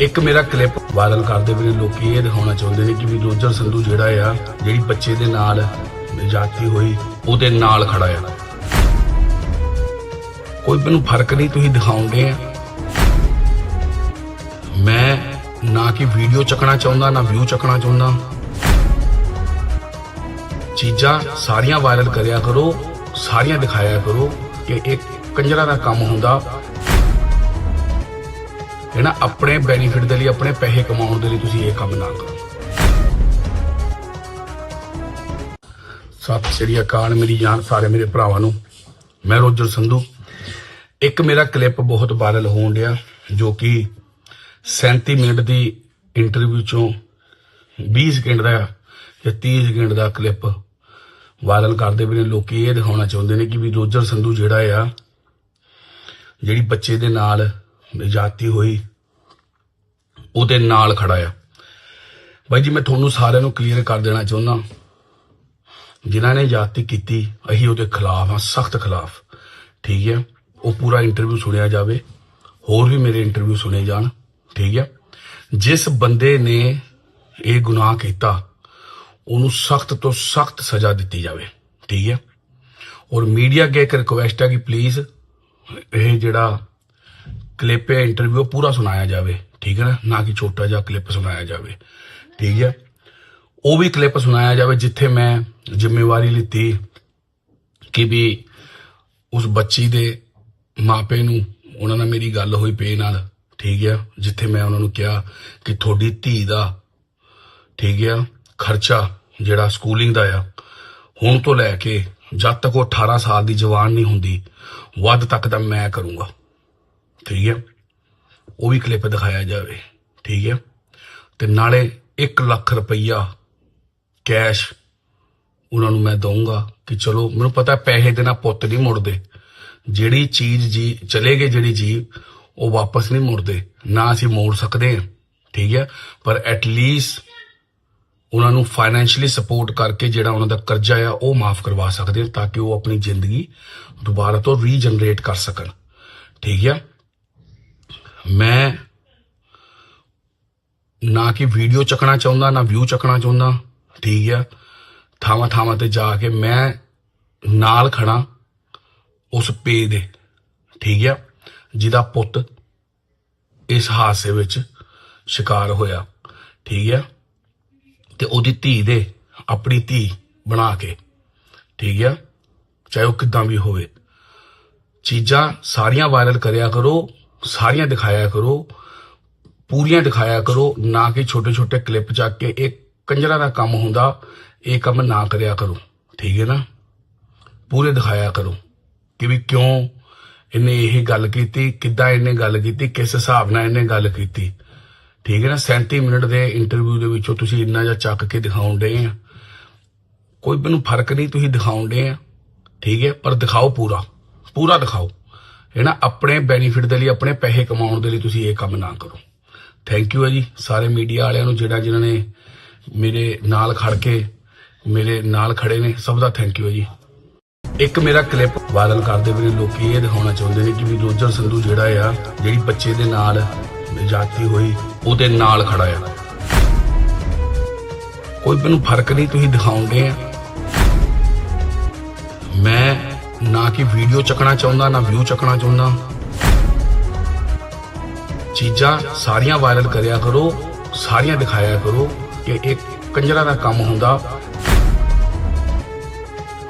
ਇੱਕ ਮੇਰਾ clip viral ਕਰਦੇ ਵੀ ਲੋਕੀ ਇਹ ਦਿਖਾਉਣਾ ਚਾਹੁੰਦੇ ਨੇ ਕਿ ਵੀ ਰੋਜਰ ਸੰਧੂ ਜਿਹੜਾ ਆ, ਜਿਹੜੀ ਬੱਚੇ ਦੇ ਨਾਲ ਜਾਤੀ ਹੋਈ, ਉਹਦੇ ਨਾਲ ਖੜਾ ਆ। ਕੋਈ ਮੈਨੂੰ ਫ਼ਰਕ ਨਹੀਂ, ਤੁਸੀਂ ਦਿਖਾਉਂਦੇ ਆ। ਮੈਂ ਨਾ ਕਿ ਵੀਡੀਓ ਚੱਕਣਾ ਚਾਹੁੰਦਾ, ਨਾ ਵਿਊ ਚੱਕਣਾ ਚਾਹੁੰਦਾ। ਚੀਜ਼ਾਂ ਸਾਰੀਆਂ ਵਾਇਰਲ ਕਰਿਆ ਕਰੋ, ਸਾਰੀਆਂ ਦਿਖਾਇਆ ਕਰੋ ਕਿ ਇੱਕ ਕੰਜਰਾ ਦਾ ਕੰਮ ਹੁੰਦਾ ਹੈ ਨਾ, ਆਪਣੇ ਬੈਨੀਫਿਟ ਦੇ ਲਈ, ਆਪਣੇ ਪੈਸੇ ਕਮਾਉਣ ਦੇ ਲਈ ਤੁਸੀਂ ਇਹ ਕੰਮ ਨਾ ਕਰੋ। ਸਤਿ ਸ੍ਰੀ ਅਕਾਲ, ਮੇਰੀ ਜਾਨ ਸਾਰੇ ਮੇਰੇ ਭਰਾਵਾਂ ਨੂੰ। ਮੈਂ ਰੋਜਰ ਸੰਧੂ। ਇੱਕ ਮੇਰਾ ਕਲਿੱਪ ਬਹੁਤ ਵਾਇਰਲ ਹੋਣ ਡਿਆ, ਜੋ ਕਿ 37 ਮਿੰਟ ਦੀ ਇੰਟਰਵਿਊ ਚੋਂ 20 ਸਕਿੰਟ ਦਾ ਜਾਂ 30 ਸਕਿੰਟ ਦਾ ਕਲਿੱਪ ਵਾਇਰਲ ਕਰਦੇ ਵੀ ਨੇ। ਲੋਕੀ ਇਹ ਦਿਖਾਉਣਾ ਚਾਹੁੰਦੇ ਨੇ ਕਿ ਵੀ ਰੋਜਰ ਸੰਧੂ ਜਿਹੜਾ ਆ, ਜਿਹੜੀ ਬੱਚੇ ਦੇ ਨਾਲ ਜਾਤੀ ਹੋਈ, ਉਹਦੇ ਨਾਲ ਖੜਾ ਆ। ਬਾਈ ਜੀ, ਮੈਂ ਤੁਹਾਨੂੰ ਸਾਰਿਆਂ ਨੂੰ ਕਲੀਅਰ ਕਰ ਦੇਣਾ ਚਾਹੁੰਦਾ। ਜਿਨ੍ਹਾਂ ਨੇ ਜਾਤੀ ਕੀਤੀ, ਅਸੀਂ ਉਹਦੇ ਖਿਲਾਫ ਹਾਂ, ਸਖਤ ਖਿਲਾਫ। ਠੀਕ ਹੈ? ਉਹ ਪੂਰਾ ਇੰਟਰਵਿਊ ਸੁਣਿਆ ਜਾਵੇ, ਹੋਰ ਵੀ ਮੇਰੇ ਇੰਟਰਵਿਊ ਸੁਣੇ ਜਾਣ। ਠੀਕ ਹੈ? ਜਿਸ ਬੰਦੇ ਨੇ ਇਹ ਗੁਨਾਹ ਕੀਤਾ, ਉਹਨੂੰ ਸਖਤ ਤੋਂ ਸਖਤ ਸਜ਼ਾ ਦਿੱਤੀ ਜਾਵੇ। ਠੀਕ ਹੈ? ਔਰ ਮੀਡੀਆ ਅੱਗੇ ਇੱਕ ਰਿਕੁਐਸਟ ਹੈ ਕਿ ਪਲੀਜ਼ ਇਹ ਜਿਹੜਾ ਕਲਿੱਪ ਹੈ ਇੰਟਰਵਿਊ ਪੂਰਾ ਸੁਣਾਇਆ ਜਾਵੇ, ਠੀਕ ਹੈ ਨਾ? ਨਾ ਕਿ ਛੋਟਾ ਜਿਹਾ ਕਲਿੱਪ ਸੁਣਾਇਆ ਜਾਵੇ, ਠੀਕ ਹੈ? ਉਹ ਵੀ ਕਲਿੱਪ ਸੁਣਾਇਆ ਜਾਵੇ ਜਿੱਥੇ ਮੈਂ ਜ਼ਿੰਮੇਵਾਰੀ ਲਿੱਤੀ ਕਿ ਵੀ ਉਸ ਬੱਚੀ ਦੇ ਮਾਪੇ ਨੂੰ ਉਹਨਾਂ ਨਾਲ ਮੇਰੀ ਗੱਲ ਹੋਈ ਪੇ ਨਾਲ, ਠੀਕ ਹੈ? ਜਿੱਥੇ ਮੈਂ ਉਹਨਾਂ ਨੂੰ ਕਿਹਾ ਕਿ ਤੁਹਾਡੀ ਧੀ ਦਾ, ਠੀਕ ਹੈ, ਖਰਚਾ ਜਿਹੜਾ ਸਕੂਲਿੰਗ ਦਾ ਆ, ਹੁਣ ਤੋਂ ਲੈ ਕੇ ਜਦ ਤੱਕ ਉਹ 18 ਸਾਲ ਦੀ ਜਵਾਨ ਨਹੀਂ ਹੁੰਦੀ, ਵੱਧ ਤੱਕ ਦਾ ਮੈਂ ਕਰੂੰਗਾ। ਠੀਕ ਹੈ। ਉਹ ਵੀ ਕਲਿੱਪ ਦਿਖਾਇਆ ਜਾਵੇ। ਠੀਕ ਹੈ। ਤੇ ਨਾਲੇ 1 ਲੱਖ ਰੁਪਈਆ ਕੈਸ਼ ਉਹਨਾਂ ਨੂੰ ਮੈਂ ਦਊਂਗਾ ਕਿ ਚਲੋ, ਮੈਨੂੰ ਪਤਾ ਪੈਸੇ ਦੇ ਨਾਲ ਪੁੱਤ ਨਹੀਂ ਮੁੜਦੇ। ਜਿਹੜੀ ਚੀਜ਼ ਜੀ, ਚਲੇ ਗਏ ਜਿਹੜੀ ਜੀ ਉਹ ਵਾਪਸ ਨਹੀਂ ਮੁੜਦੇ। ਨਾ ਅਸੀਂ ਮੋੜ ਸਕਦੇ ਹਾਂ। ਠੀਕ ਹੈ। ਪਰ ਐਟ ਲੀਸਟ ਉਹਨਾਂ ਨੂੰ ਫਾਈਨੈਂਸ਼ੀਅਲੀ ਸਪੋਰਟ ਕਰਕੇ ਜਿਹੜਾ ਉਹਨਾਂ ਦਾ ਕਰਜ਼ਾ ਆ, ਉਹ ਮਾਫ ਕਰਵਾ ਸਕਦੇ ਹਾਂ ਤਾਂ ਕਿ ਉਹ ਆਪਣੀ ਜ਼ਿੰਦਗੀ ਦੁਬਾਰਾ ਤੋਂ ਰੀਜਨਰੇਟ ਕਰ ਸਕਣ। ਠੀਕ ਹੈ। ਮੈਂ ਨਾ ਕਿ ਵੀਡੀਓ ਚੱਕਣਾ ਚਾਹੁੰਦਾ, ਨਾ ਵਿਊ ਚੱਕਣਾ ਚਾਹੁੰਦਾ। ਠੀਕ ਆ। ਥਾਵਾਂ ਥਾਵਾਂ ਤੇ ਜਾ ਕੇ ਮੈਂ ਨਾਲ ਖੜਾ ਉਸ ਪੇ ਦੇ। ਠੀਕ ਆ। ਜਿਹਦਾ ਪੁੱਤ ਇਸ ਹਾਦਸੇ ਵਿੱਚ ਸ਼ਿਕਾਰ ਹੋਇਆ। ਠੀਕ ਆ। ਤੇ ਉਹਦੀ ਧੀ ਦੇ ਆਪਣੀ ਧੀ ਬਣਾ ਕੇ। ਠੀਕ ਆ। ਚਾਹੇ ਉਹ ਕਿਦਾਂ ਵੀ ਹੋਵੇ। ਚੀਜ਼ਾਂ ਸਾਰੀਆਂ ਵਾਇਰਲ ਕਰਿਆ ਕਰੋ। ਸਾਰੀਆਂ ਦਿਖਾਇਆ ਕਰੋ, ਪੂਰੀਆਂ ਦਿਖਾਇਆ ਕਰੋ, ਨਾ ਕਿ ਛੋਟੇ ਛੋਟੇ ਕਲਿੱਪ ਚੱਕ ਕੇ ਇਹ ਕੰਜਰਾ ਦਾ ਕੰਮ ਹੁੰਦਾ, ਇਹ ਕੰਮ ਨਾ ਕਰਿਆ ਕਰੋ। ਠੀਕ ਹੈ ਨਾ? ਪੂਰੇ ਦਿਖਾਇਆ ਕਰੋ ਕਿ ਵੀ ਕਿਉਂ ਇਹਨੇ ਇਹ ਗੱਲ ਕੀਤੀ, ਕਿੱਦਾਂ ਇਹਨੇ ਗੱਲ ਕੀਤੀ, ਕਿਸ ਹਿਸਾਬ ਨਾਲ ਇਹਨੇ ਗੱਲ ਕੀਤੀ। ਠੀਕ ਹੈ ਨਾ? 37 ਮਿੰਟ ਦੇ ਇੰਟਰਵਿਊ ਦੇ ਵਿੱਚੋਂ ਤੁਸੀਂ ਇੰਨਾ ਜਿਹਾ ਚੱਕ ਕੇ ਦਿਖਾਉਣ ਡਏ ਆ। ਕੋਈ ਮੈਨੂੰ ਫ਼ਰਕ ਨਹੀਂ, ਤੁਸੀਂ ਦਿਖਾਉਣ ਡਏ ਆ। ਠੀਕ ਹੈ? ਪਰ ਦਿਖਾਓ ਪੂਰਾ। ਪੂਰਾ ਦਿਖਾਓ। ਹੈ ਨਾ, ਆਪਣੇ ਬੈਨੀਫਿਟ ਦੇ ਲਈ, ਆਪਣੇ ਪੈਸੇ ਕਮਾਉਣ ਦੇ ਲਈ ਤੁਸੀਂ ਇਹ ਕੰਮ ਨਾ ਕਰੋ। ਥੈਂਕ ਯੂ ਹੈ ਜੀ, ਸਾਰੇ ਮੀਡੀਆ ਵਾਲਿਆਂ ਨੂੰ ਜਿਹੜਾ ਜਿਨ੍ਹਾਂ ਨੇ ਮੇਰੇ ਨਾਲ ਖੜ ਕੇ, ਮੇਰੇ ਨਾਲ ਖੜੇ ਨੇ, ਸਭ ਦਾ ਥੈਂਕ ਯੂ ਹੈ ਜੀ। ਇੱਕ ਮੇਰਾ ਕਲਿੱਪ ਵਾਇਰਲ ਕਰਦੇ ਵੀ ਨੇ ਲੋਕੀ ਇਹ ਦਿਖਾਉਣਾ ਚਾਹੁੰਦੇ ਨੇ ਕਿ ਵੀ ਰੋਜਰ ਸੰਧੂ ਜਿਹੜਾ ਆ, ਜਿਹੜੀ ਬੱਚੇ ਦੇ ਨਾਲ ਜਾਤੀ ਹੋਈ, ਉਹਦੇ ਨਾਲ ਖੜਾ ਆ। ਕੋਈ ਮੈਨੂੰ ਫ਼ਰਕ ਨਹੀਂ, ਤੁਸੀਂ ਦਿਖਾਉਂਦੇ ਆ। ਮੈਂ ਨਾ ਕਿ ਵੀਡੀਓ ਚੱਕਣਾ ਚਾਹੁੰਦਾ, ਨਾ ਵਿਊ ਚੱਕਣਾ ਚਾਹੁੰਦਾ। ਚੀਜ਼ਾਂ ਸਾਰੀਆਂ ਵਾਇਰਲ ਕਰਿਆ ਕਰੋ, ਸਾਰੀਆਂ ਦਿਖਾਇਆ ਕਰੋ ਕਿ ਇੱਕ ਕੰਜਰਾ ਦਾ ਕੰਮ ਹੁੰਦਾ।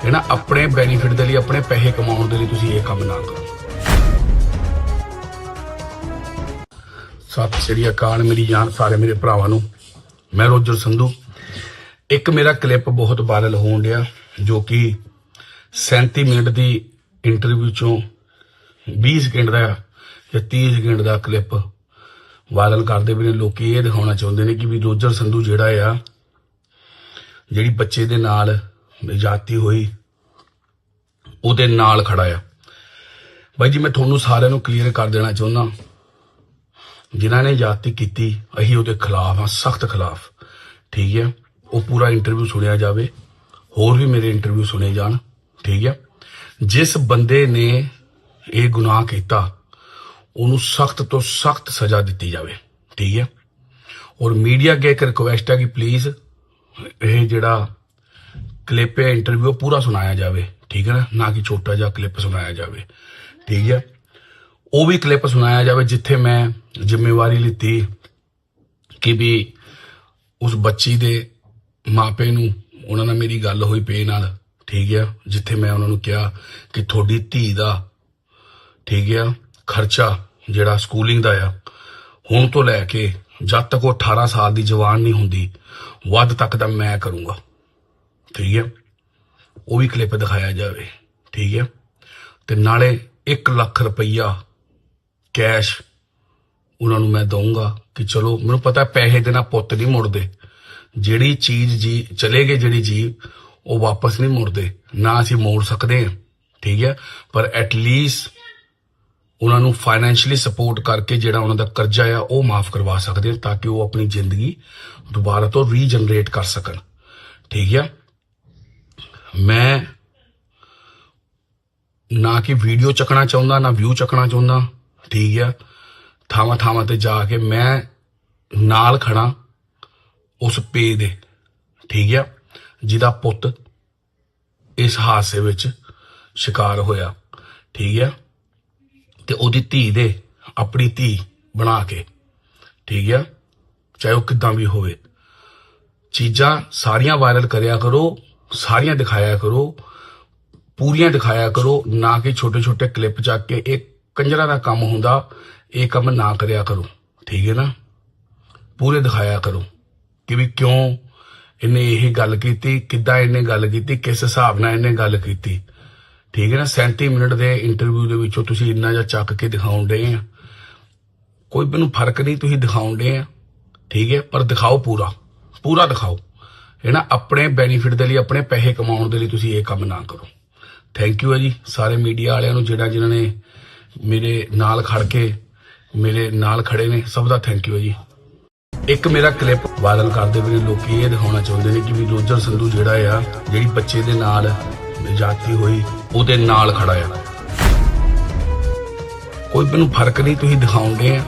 ਹੈ ਨਾ ਆਪਣੇ ਬੈਨੀਫਿਟ ਦੇ ਲਈ, ਆਪਣੇ ਪੈਸੇ ਕਮਾਉਣ ਦੇ ਲਈ ਤੁਸੀਂ ਇਹ ਕੰਮ ਨਾ ਕਰੋ। ਸਤਿ ਸ੍ਰੀ ਅਕਾਲ, ਮੇਰੀ ਜਾਨ ਸਾਰੇ ਮੇਰੇ ਭਰਾਵਾਂ ਨੂੰ। ਮੈਂ ਰੋਜਰ ਸੰਧੂ। ਇੱਕ ਮੇਰਾ ਕਲਿੱਪ ਬਹੁਤ ਵਾਇਰਲ ਹੋਣ ਡਿਆ, ਜੋ ਕਿ 37 ਮਿੰਟ ਦੀ ਇੰਟਰਵਿਊ ਚੋਂ 20 ਸਕਿੰਟ ਦਾ ਜਾਂ 30 ਸਕਿੰਟ ਦਾ ਕਲਿੱਪ ਵਾਇਰਲ ਕਰਦੇ ਵੀ ਨੇ। ਲੋਕੀ ਇਹ ਦਿਖਾਉਣਾ ਚਾਹੁੰਦੇ ਨੇ ਕਿ ਵੀ ਰੋਜਰ ਸੰਧੂ ਜਿਹੜਾ ਆ, ਜਿਹੜੀ ਬੱਚੇ ਦੇ ਨਾਲ ਜਾਤੀ ਹੋਈ, ਉਹਦੇ ਨਾਲ ਖੜਾ ਆ। ਬਾਈ ਜੀ, ਮੈਂ ਤੁਹਾਨੂੰ ਸਾਰਿਆਂ ਨੂੰ ਕਲੀਅਰ ਕਰ ਦੇਣਾ ਚਾਹੁੰਦਾ, ਜਿਨ੍ਹਾਂ ਨੇ ਜਾਤੀ ਕੀਤੀ, ਅਸੀਂ ਉਹਦੇ ਖਿਲਾਫ ਹਾਂ, ਸਖਤ ਖਿਲਾਫ। ਠੀਕ ਹੈ? ਉਹ ਪੂਰਾ ਇੰਟਰਵਿਊ ਸੁਣਿਆ ਜਾਵੇ, ਹੋਰ ਵੀ ਮੇਰੇ ਇੰਟਰਵਿਊ ਸੁਣੇ ਜਾਣ। ਠੀਕ ਹੈ ਜਿਸ ਬੰਦੇ ਨੇ ਇਹ ਗੁਨਾਹ ਕੀਤਾ, ਉਹਨੂੰ ਸਖਤ ਤੋਂ ਸਖਤ ਸਜ਼ਾ ਦਿੱਤੀ ਜਾਵੇ। ਠੀਕ ਹੈ ਔਰ ਮੀਡੀਆ ਅੱਗੇ ਇੱਕ ਰਿਕੁਐਸਟ ਹੈ ਕਿ ਪਲੀਜ਼ ਇਹ ਜਿਹੜਾ ਕਲਿੱਪ ਹੈ ਇੰਟਰਵਿਊ ਪੂਰਾ ਸੁਣਾਇਆ ਜਾਵੇ। ਠੀਕ ਹੈ ਨਾ? ਨਾ ਕਿ ਛੋਟਾ ਜਿਹਾ ਕਲਿੱਪ ਸੁਣਾਇਆ ਜਾਵੇ। ਠੀਕ ਹੈ ਉਹ ਵੀ ਕਲਿੱਪ ਸੁਣਾਇਆ ਜਾਵੇ ਜਿੱਥੇ ਮੈਂ ਜ਼ਿੰਮੇਵਾਰੀ ਲਿੱਤੀ ਕਿ ਵੀ ਉਸ ਬੱਚੀ ਦੇ ਮਾਪੇ ਨੂੰ, ਉਹਨਾਂ ਨਾਲ ਮੇਰੀ ਗੱਲ ਹੋਈ ਪੇ ਨਾਲ। ਠੀਕ ਆ, ਜਿੱਥੇ ਮੈਂ ਉਹਨਾਂ ਨੂੰ ਕਿਹਾ ਕਿ ਤੁਹਾਡੀ ਧੀ ਦਾ ਠੀਕ ਆ, ਖਰਚਾ ਜਿਹੜਾ ਸਕੂਲਿੰਗ ਦਾ ਆ, ਹੁਣ ਤੋਂ ਲੈ ਕੇ ਜਦ ਤੱਕ ਉਹ 18 ਸਾਲ ਦੀ ਜਵਾਨ ਨਹੀਂ ਹੁੰਦੀ, ਵੱਧ ਤੱਕ ਦਾ ਮੈਂ ਕਰੂੰਗਾ। ਠੀਕ ਹੈ ਉਹ ਵੀ ਕਲਿੱਪ ਦਿਖਾਇਆ ਜਾਵੇ। ਠੀਕ ਹੈ ਤੇ ਨਾਲੇ 1 ਲੱਖ ਰੁਪਈਆ ਕੈਸ਼ ਉਹਨਾਂ ਨੂੰ ਮੈਂ ਦਊਂਗਾ ਕਿ ਚਲੋ, ਮੈਨੂੰ ਪਤਾ ਪੈਸੇ ਦੇ ਨਾਲ ਪੁੱਤ ਨਹੀਂ ਮੁੜਦੇ। ਜਿਹੜੀ ਚੀਜ਼ ਜੀ, ਚਲੇ ਗਏ ਜਿਹੜੀ ਜੀ ਉਹ ਵਾਪਸ ਨਹੀਂ ਮੁੜਦੇ, ਨਾ ਅਸੀਂ ਮੋੜ ਸਕਦੇ ਹਾਂ, ਠੀਕ ਹੈ? ਪਰ ਐਟ ਲੀਸਟ ਉਹਨਾਂ ਨੂੰ ਫਾਈਨੈਂਸ਼ੀਅਲੀ ਸਪੋਰਟ ਕਰਕੇ ਜਿਹੜਾ ਉਹਨਾਂ ਦਾ ਕਰਜ਼ਾ ਆ, ਉਹ ਮਾਫ ਕਰਵਾ ਸਕਦੇ ਹਾਂ ਤਾਂ ਕਿ ਉਹ ਆਪਣੀ ਜ਼ਿੰਦਗੀ ਦੁਬਾਰਾ ਤੋਂ ਰੀਜਨਰੇਟ ਕਰ ਸਕਣ, ਠੀਕ ਹੈ? ਮੈਂ ਨਾ ਕਿ ਵੀਡੀਓ ਚੱਕਣਾ ਚਾਹੁੰਦਾ, ਨਾ ਵਿਊ ਚੱਕਣਾ ਚਾਹੁੰਦਾ, ਠੀਕ ਹੈ? ਥਾਵਾਂ ਥਾਵਾਂ ਤੇ ਜਾ ਕੇ ਮੈਂ ਨਾਲ ਖੜਾ ਉਸ ਪੇ ਦੇ, ਠੀਕ ਹੈ? ਜਿਹਦਾ ਪੁੱਤ ਇਸ ਹਾਦਸੇ ਵਿੱਚ ਸ਼ਿਕਾਰ ਹੋਇਆ। ਠੀਕ ਹੈ? ਤੇ ਉਹਦੀ ਧੀ ਦੇ ਆਪਣੀ ਧੀ ਬਣਾ ਕੇ। ਠੀਕ ਹੈ? ਚਾਹੇ ਉਹ ਕਿਦਾਂ ਵੀ ਹੋਵੇ। ਚੀਜ਼ਾਂ ਸਾਰੀਆਂ ਵਾਇਰਲ ਕਰਿਆ ਕਰੋ, ਸਾਰੀਆਂ ਦਿਖਾਇਆ ਕਰੋ, ਪੂਰੀਆਂ ਦਿਖਾਇਆ ਕਰੋ, ਨਾ ਕਿ ਛੋਟੇ ਛੋਟੇ ਕਲਿੱਪ ਚੱਕ ਕੇ ਇਹ ਕੰਜਰਾ ਦਾ ਕੰਮ ਹੁੰਦਾ, ਇਹ ਕੰਮ ਨਾ ਕਰਿਆ ਕਰੋ। ਠੀਕ ਹੈ ਨਾ? ਪੂਰੇ ਦਿਖਾਇਆ ਕਰੋ ਕਿ ਵੀ ਕਿਉਂ ਇਹਨੇ ਇਹ ਗੱਲ ਕੀਤੀ, ਕਿੱਦਾਂ ਇਹਨੇ ਗੱਲ ਕੀਤੀ, ਕਿਸ ਹਿਸਾਬ ਨਾਲ ਇਹਨੇ ਗੱਲ ਕੀਤੀ। ਠੀਕ ਹੈ ਨਾ 37 ਮਿੰਟ ਦੇ ਇੰਟਰਵਿਊ ਦੇ ਵਿੱਚੋਂ ਤੁਸੀਂ ਇੰਨਾ ਜਿਹਾ ਚੱਕ ਕੇ ਦਿਖਾਉਣ ਦੇ ਆ। ਕੋਈ ਮੈਨੂੰ ਫ਼ਰਕ ਨਹੀਂ, ਤੁਸੀਂ ਦਿਖਾਉਣ ਦੇ ਆ। ਠੀਕ ਹੈ, ਪਰ ਦਿਖਾਓ ਪੂਰਾ ਪੂਰਾ ਦਿਖਾਓ। ਹੈ ਨਾ ਆਪਣੇ ਬੈਨੀਫਿਟ ਦੇ ਲਈ, ਆਪਣੇ ਪੈਸੇ ਕਮਾਉਣ ਦੇ ਲਈ ਤੁਸੀਂ ਇਹ ਕੰਮ ਨਾ ਕਰੋ। ਥੈਂਕ ਯੂ ਹੈ ਜੀ, ਸਾਰੇ ਮੀਡੀਆ ਵਾਲਿਆਂ ਨੂੰ, ਜਿਹੜਾ ਜਿਨ੍ਹਾਂ ਨੇ ਮੇਰੇ ਨਾਲ ਖੜ ਕੇ, ਮੇਰੇ ਨਾਲ ਖੜੇ ਨੇ, ਸਭ ਦਾ ਥੈਂਕ ਯੂ ਹੈ ਜੀ। ਇੱਕ ਮੇਰਾ ਕਲਿੱਪ ਵਾਇਰਲ ਕਰਦੇ ਵੇਲੇ ਲੋਕੀ ਇਹ ਦਿਖਾਉਣਾ ਚਾਹੁੰਦੇ ਨੇ ਕਿ ਵੀ ਰੋਜਰ ਸੰਧੂ ਜਿਹੜਾ ਆ, ਜਿਹੜੀ ਬੱਚੇ ਦੇ ਨਾਲ ਜਾਤੀ ਹੋਈ, ਉਹਦੇ ਨਾਲ ਖੜਾ ਆ। ਕੋਈ ਮੈਨੂੰ ਫ਼ਰਕ ਨਹੀਂ, ਤੁਸੀਂ ਦਿਖਾਉਂਦੇ ਆ।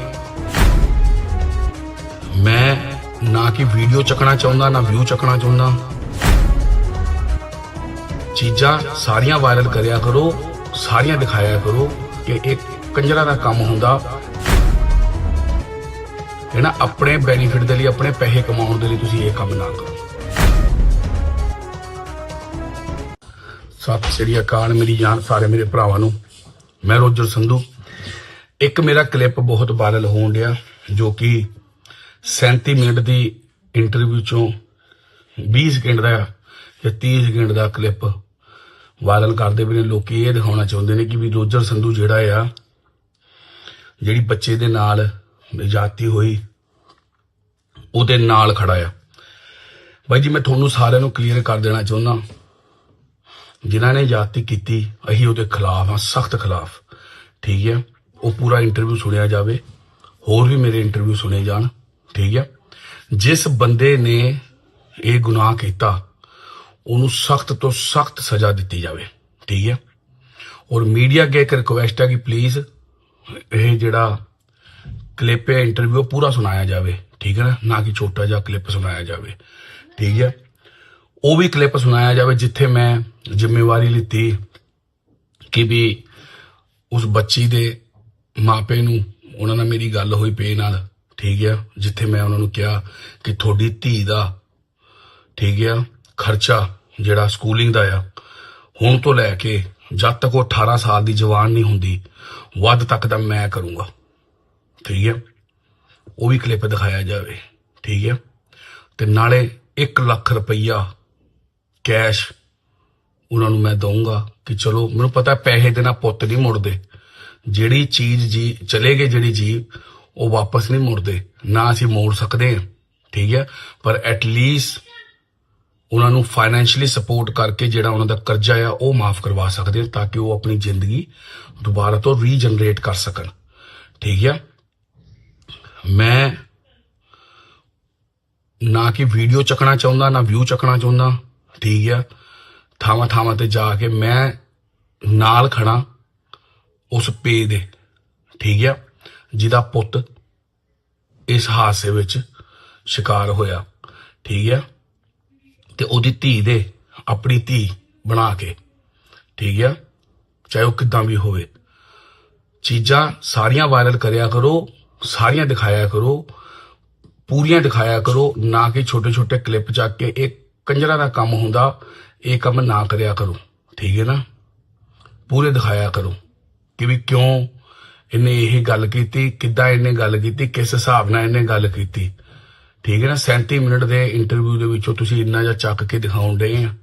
ਮੈਂ ਨਾ ਕਿ ਵੀਡੀਓ ਚੱਕਣਾ ਚਾਹੁੰਦਾ, ਨਾ ਵਿਊ ਚੱਕਣਾ ਚਾਹੁੰਦਾ। ਚੀਜ਼ਾਂ ਸਾਰੀਆਂ ਵਾਇਰਲ ਕਰਿਆ ਕਰੋ, ਸਾਰੀਆਂ ਦਿਖਾਇਆ ਕਰੋ ਕਿ ਇੱਕ ਕੰਜਰਾ ਦਾ ਕੰਮ ਹੁੰਦਾ। ਹੈ ਨਾ, ਆਪਣੇ ਬੈਨੀਫਿਟ ਦੇ ਲਈ, ਆਪਣੇ ਪੈਸੇ ਕਮਾਉਣ ਦੇ ਲਈ ਤੁਸੀਂ ਇਹ ਕੰਮ ਨਾ ਕਰੋ। ਸਤਿ ਸ੍ਰੀ ਅਕਾਲ, ਮੇਰੀ ਜਾਨ ਸਾਰੇ ਮੇਰੇ ਭਰਾਵਾਂ ਨੂੰ। ਮੈਂ ਰੋਜਰ ਸੰਧੂ। ਇੱਕ ਮੇਰਾ ਕਲਿੱਪ ਬਹੁਤ ਵਾਇਰਲ ਹੋਣ ਡਿਆ, ਜੋ ਕਿ 37 ਮਿੰਟ ਦੀ ਇੰਟਰਵਿਊ ਚੋਂ 20 ਸਕਿੰਟ ਦਾ ਜਾਂ 30 ਸਕਿੰਟ ਦਾ ਕਲਿੱਪ ਵਾਇਰਲ ਕਰਦੇ ਵੀ ਨੇ। ਲੋਕੀ ਇਹ ਦਿਖਾਉਣਾ ਚਾਹੁੰਦੇ ਨੇ ਕਿ ਵੀ ਰੋਜਰ ਸੰਧੂ ਜਿਹੜਾ ਆ, ਜਿਹੜੀ ਬੱਚੇ ਦੇ ਨਾਲ ਜਾਤੀ ਹੋਈ, ਉਹਦੇ ਨਾਲ ਖੜਾ ਆ। ਬਾਈ ਜੀ, ਮੈਂ ਤੁਹਾਨੂੰ ਸਾਰਿਆਂ ਨੂੰ ਕਲੀਅਰ ਕਰ ਦੇਣਾ ਚਾਹੁੰਦਾ, ਜਿਨ੍ਹਾਂ ਨੇ ਜਾਤੀ ਕੀਤੀ, ਅਸੀਂ ਉਹਦੇ ਖਿਲਾਫ ਹਾਂ, ਸਖਤ ਖਿਲਾਫ। ਠੀਕ ਹੈ? ਉਹ ਪੂਰਾ ਇੰਟਰਵਿਊ ਸੁਣਿਆ ਜਾਵੇ, ਹੋਰ ਵੀ ਮੇਰੇ ਇੰਟਰਵਿਊ ਸੁਣੇ ਜਾਣ। ਠੀਕ ਹੈ? ਜਿਸ ਬੰਦੇ ਨੇ ਇਹ ਗੁਨਾਹ ਕੀਤਾ, ਉਹਨੂੰ ਸਖਤ ਤੋਂ ਸਖਤ ਸਜ਼ਾ ਦਿੱਤੀ ਜਾਵੇ। ਠੀਕ ਹੈ? ਔਰ ਮੀਡੀਆ ਅੱਗੇ ਇੱਕ ਰਿਕੁਐਸਟ ਹੈ ਕਿ ਪਲੀਜ਼ ਇਹ ਜਿਹੜਾ ਕਲਿੱਪ ਹੈ ਇੰਟਰਵਿਊ ਪੂਰਾ ਸੁਣਾਇਆ ਜਾਵੇ, ਠੀਕ ਹੈ ਨਾ? ਨਾ ਕਿ ਛੋਟਾ ਜਿਹਾ ਕਲਿੱਪ ਸੁਣਾਇਆ ਜਾਵੇ, ਠੀਕ ਹੈ? ਉਹ ਵੀ ਕਲਿੱਪ ਸੁਣਾਇਆ ਜਾਵੇ ਜਿੱਥੇ ਮੈਂ ਜ਼ਿੰਮੇਵਾਰੀ ਲਿੱਤੀ ਕਿ ਵੀ ਉਸ ਬੱਚੀ ਦੇ ਮਾਪੇ ਨੂੰ ਉਹਨਾਂ ਨਾਲ ਮੇਰੀ ਗੱਲ ਹੋਈ ਪੇ ਨਾਲ, ਠੀਕ ਹੈ? ਜਿੱਥੇ ਮੈਂ ਉਹਨਾਂ ਨੂੰ ਕਿਹਾ ਕਿ ਤੁਹਾਡੀ ਧੀ ਦਾ, ਠੀਕ ਹੈ, ਖਰਚਾ ਜਿਹੜਾ ਸਕੂਲਿੰਗ ਦਾ ਆ, ਹੁਣ ਤੋਂ ਲੈ ਕੇ ਜਦ ਤੱਕ ਉਹ 18 ਸਾਲ ਦੀ ਜਵਾਨ ਨਹੀਂ ਹੁੰਦੀ, ਵੱਧ ਤੱਕ ਦਾ ਮੈਂ ਕਰੂੰਗਾ। ਠੀਕ ਹੈ? ਉਹ ਵੀ ਕਲਿੱਪ ਦਿਖਾਇਆ ਜਾਵੇ, ਠੀਕ ਹੈ? ਤੇ ਨਾਲੇ 1 ਲੱਖ ਰੁਪਈਆ ਕੈਸ਼ ਉਹਨਾਂ ਨੂੰ ਮੈਂ ਦਊਂਗਾ ਕਿ ਚਲੋ, ਮੈਨੂੰ ਪਤਾ ਪੈਸੇ ਦੇ ਨਾਲ ਪੁੱਤ ਨਹੀਂ ਮੁੜਦੇ। ਜਿਹੜੀ ਚੀਜ਼ ਜੀ, ਚਲੇ ਗਏ ਜਿਹੜੀ ਜੀ ਉਹ ਵਾਪਸ ਨਹੀਂ ਮੁੜਦੇ। ਨਾ ਅਸੀਂ ਮੋੜ ਸਕਦੇ ਹਾਂ, ਠੀਕ ਹੈ? ਪਰ ਐਟ ਲੀਸਟ ਉਹਨਾਂ ਨੂੰ ਫਾਈਨੈਂਸ਼ੀਅਲੀ ਸਪੋਰਟ ਕਰਕੇ ਜਿਹੜਾ ਉਹਨਾਂ ਦਾ ਕਰਜ਼ਾ ਆ, ਉਹ ਮਾਫ ਕਰਵਾ ਸਕਦੇ ਤਾਂ ਕਿ ਉਹ ਆਪਣੀ ਜ਼ਿੰਦਗੀ ਦੁਬਾਰਾ ਤੋਂ ਰੀਜਨਰੇਟ ਕਰ ਸਕਣ। ਠੀਕ ਹੈ? ਮੈਂ ਨਾ ਕਿ ਵੀਡੀਓ ਚੱਕਣਾ ਚਾਹੁੰਦਾ, ਨਾ ਵਿਊ ਚੱਕਣਾ ਚਾਹੁੰਦਾ। ਠੀਕ ਆ। ਥਾਵਾਂ ਥਾਵਾਂ ਤੇ ਜਾ ਕੇ ਮੈਂ ਨਾਲ ਖੜਾ ਉਸ ਪੇ ਦੇ। ਠੀਕ ਆ। ਜਿਹਦਾ ਪੁੱਤ ਇਸ ਹਾਦਸੇ ਵਿੱਚ ਸ਼ਿਕਾਰ ਹੋਇਆ। ਠੀਕ ਆ। ਤੇ ਉਹਦੀ ਧੀ ਦੇ ਆਪਣੀ ਧੀ ਬਣਾ ਕੇ। ਠੀਕ ਆ। ਚਾਹੇ ਉਹ ਕਿੱਦਾਂ ਵੀ ਹੋਵੇ। ਚੀਜ਼ਾਂ ਸਾਰੀਆਂ ਵਾਇਰਲ ਕਰਿਆ ਕਰੋ। ਸਾਰੀਆਂ ਦਿਖਾਇਆ ਕਰੋ, ਪੂਰੀਆਂ ਦਿਖਾਇਆ ਕਰੋ, ਨਾ ਕਿ ਛੋਟੇ ਛੋਟੇ ਕਲਿੱਪ ਚੱਕ ਕੇ ਇਹ ਕੰਜਰਾਂ ਦਾ ਕੰਮ ਹੁੰਦਾ, ਇਹ ਕੰਮ ਨਾ ਕਰਿਆ ਕਰੋ। ਠੀਕ ਹੈ ਨਾ? ਪੂਰੇ ਦਿਖਾਇਆ ਕਰੋ ਕਿ ਵੀ ਕਿਉਂ ਇਹਨੇ ਇਹ ਗੱਲ ਕੀਤੀ, ਕਿੱਦਾਂ ਇਹਨੇ ਗੱਲ ਕੀਤੀ, ਕਿਸ ਹਿਸਾਬ ਨਾਲ ਇਹਨੇ ਗੱਲ ਕੀਤੀ। ਠੀਕ ਹੈ ਨਾ? 37 ਮਿੰਟ ਦੇ ਇੰਟਰਵਿਊ ਦੇ ਵਿੱਚੋਂ ਤੁਸੀਂ ਇੰਨਾ ਜਿਹਾ ਚੱਕ ਕੇ ਦਿਖਾਉਣ ਡਏ ਆ।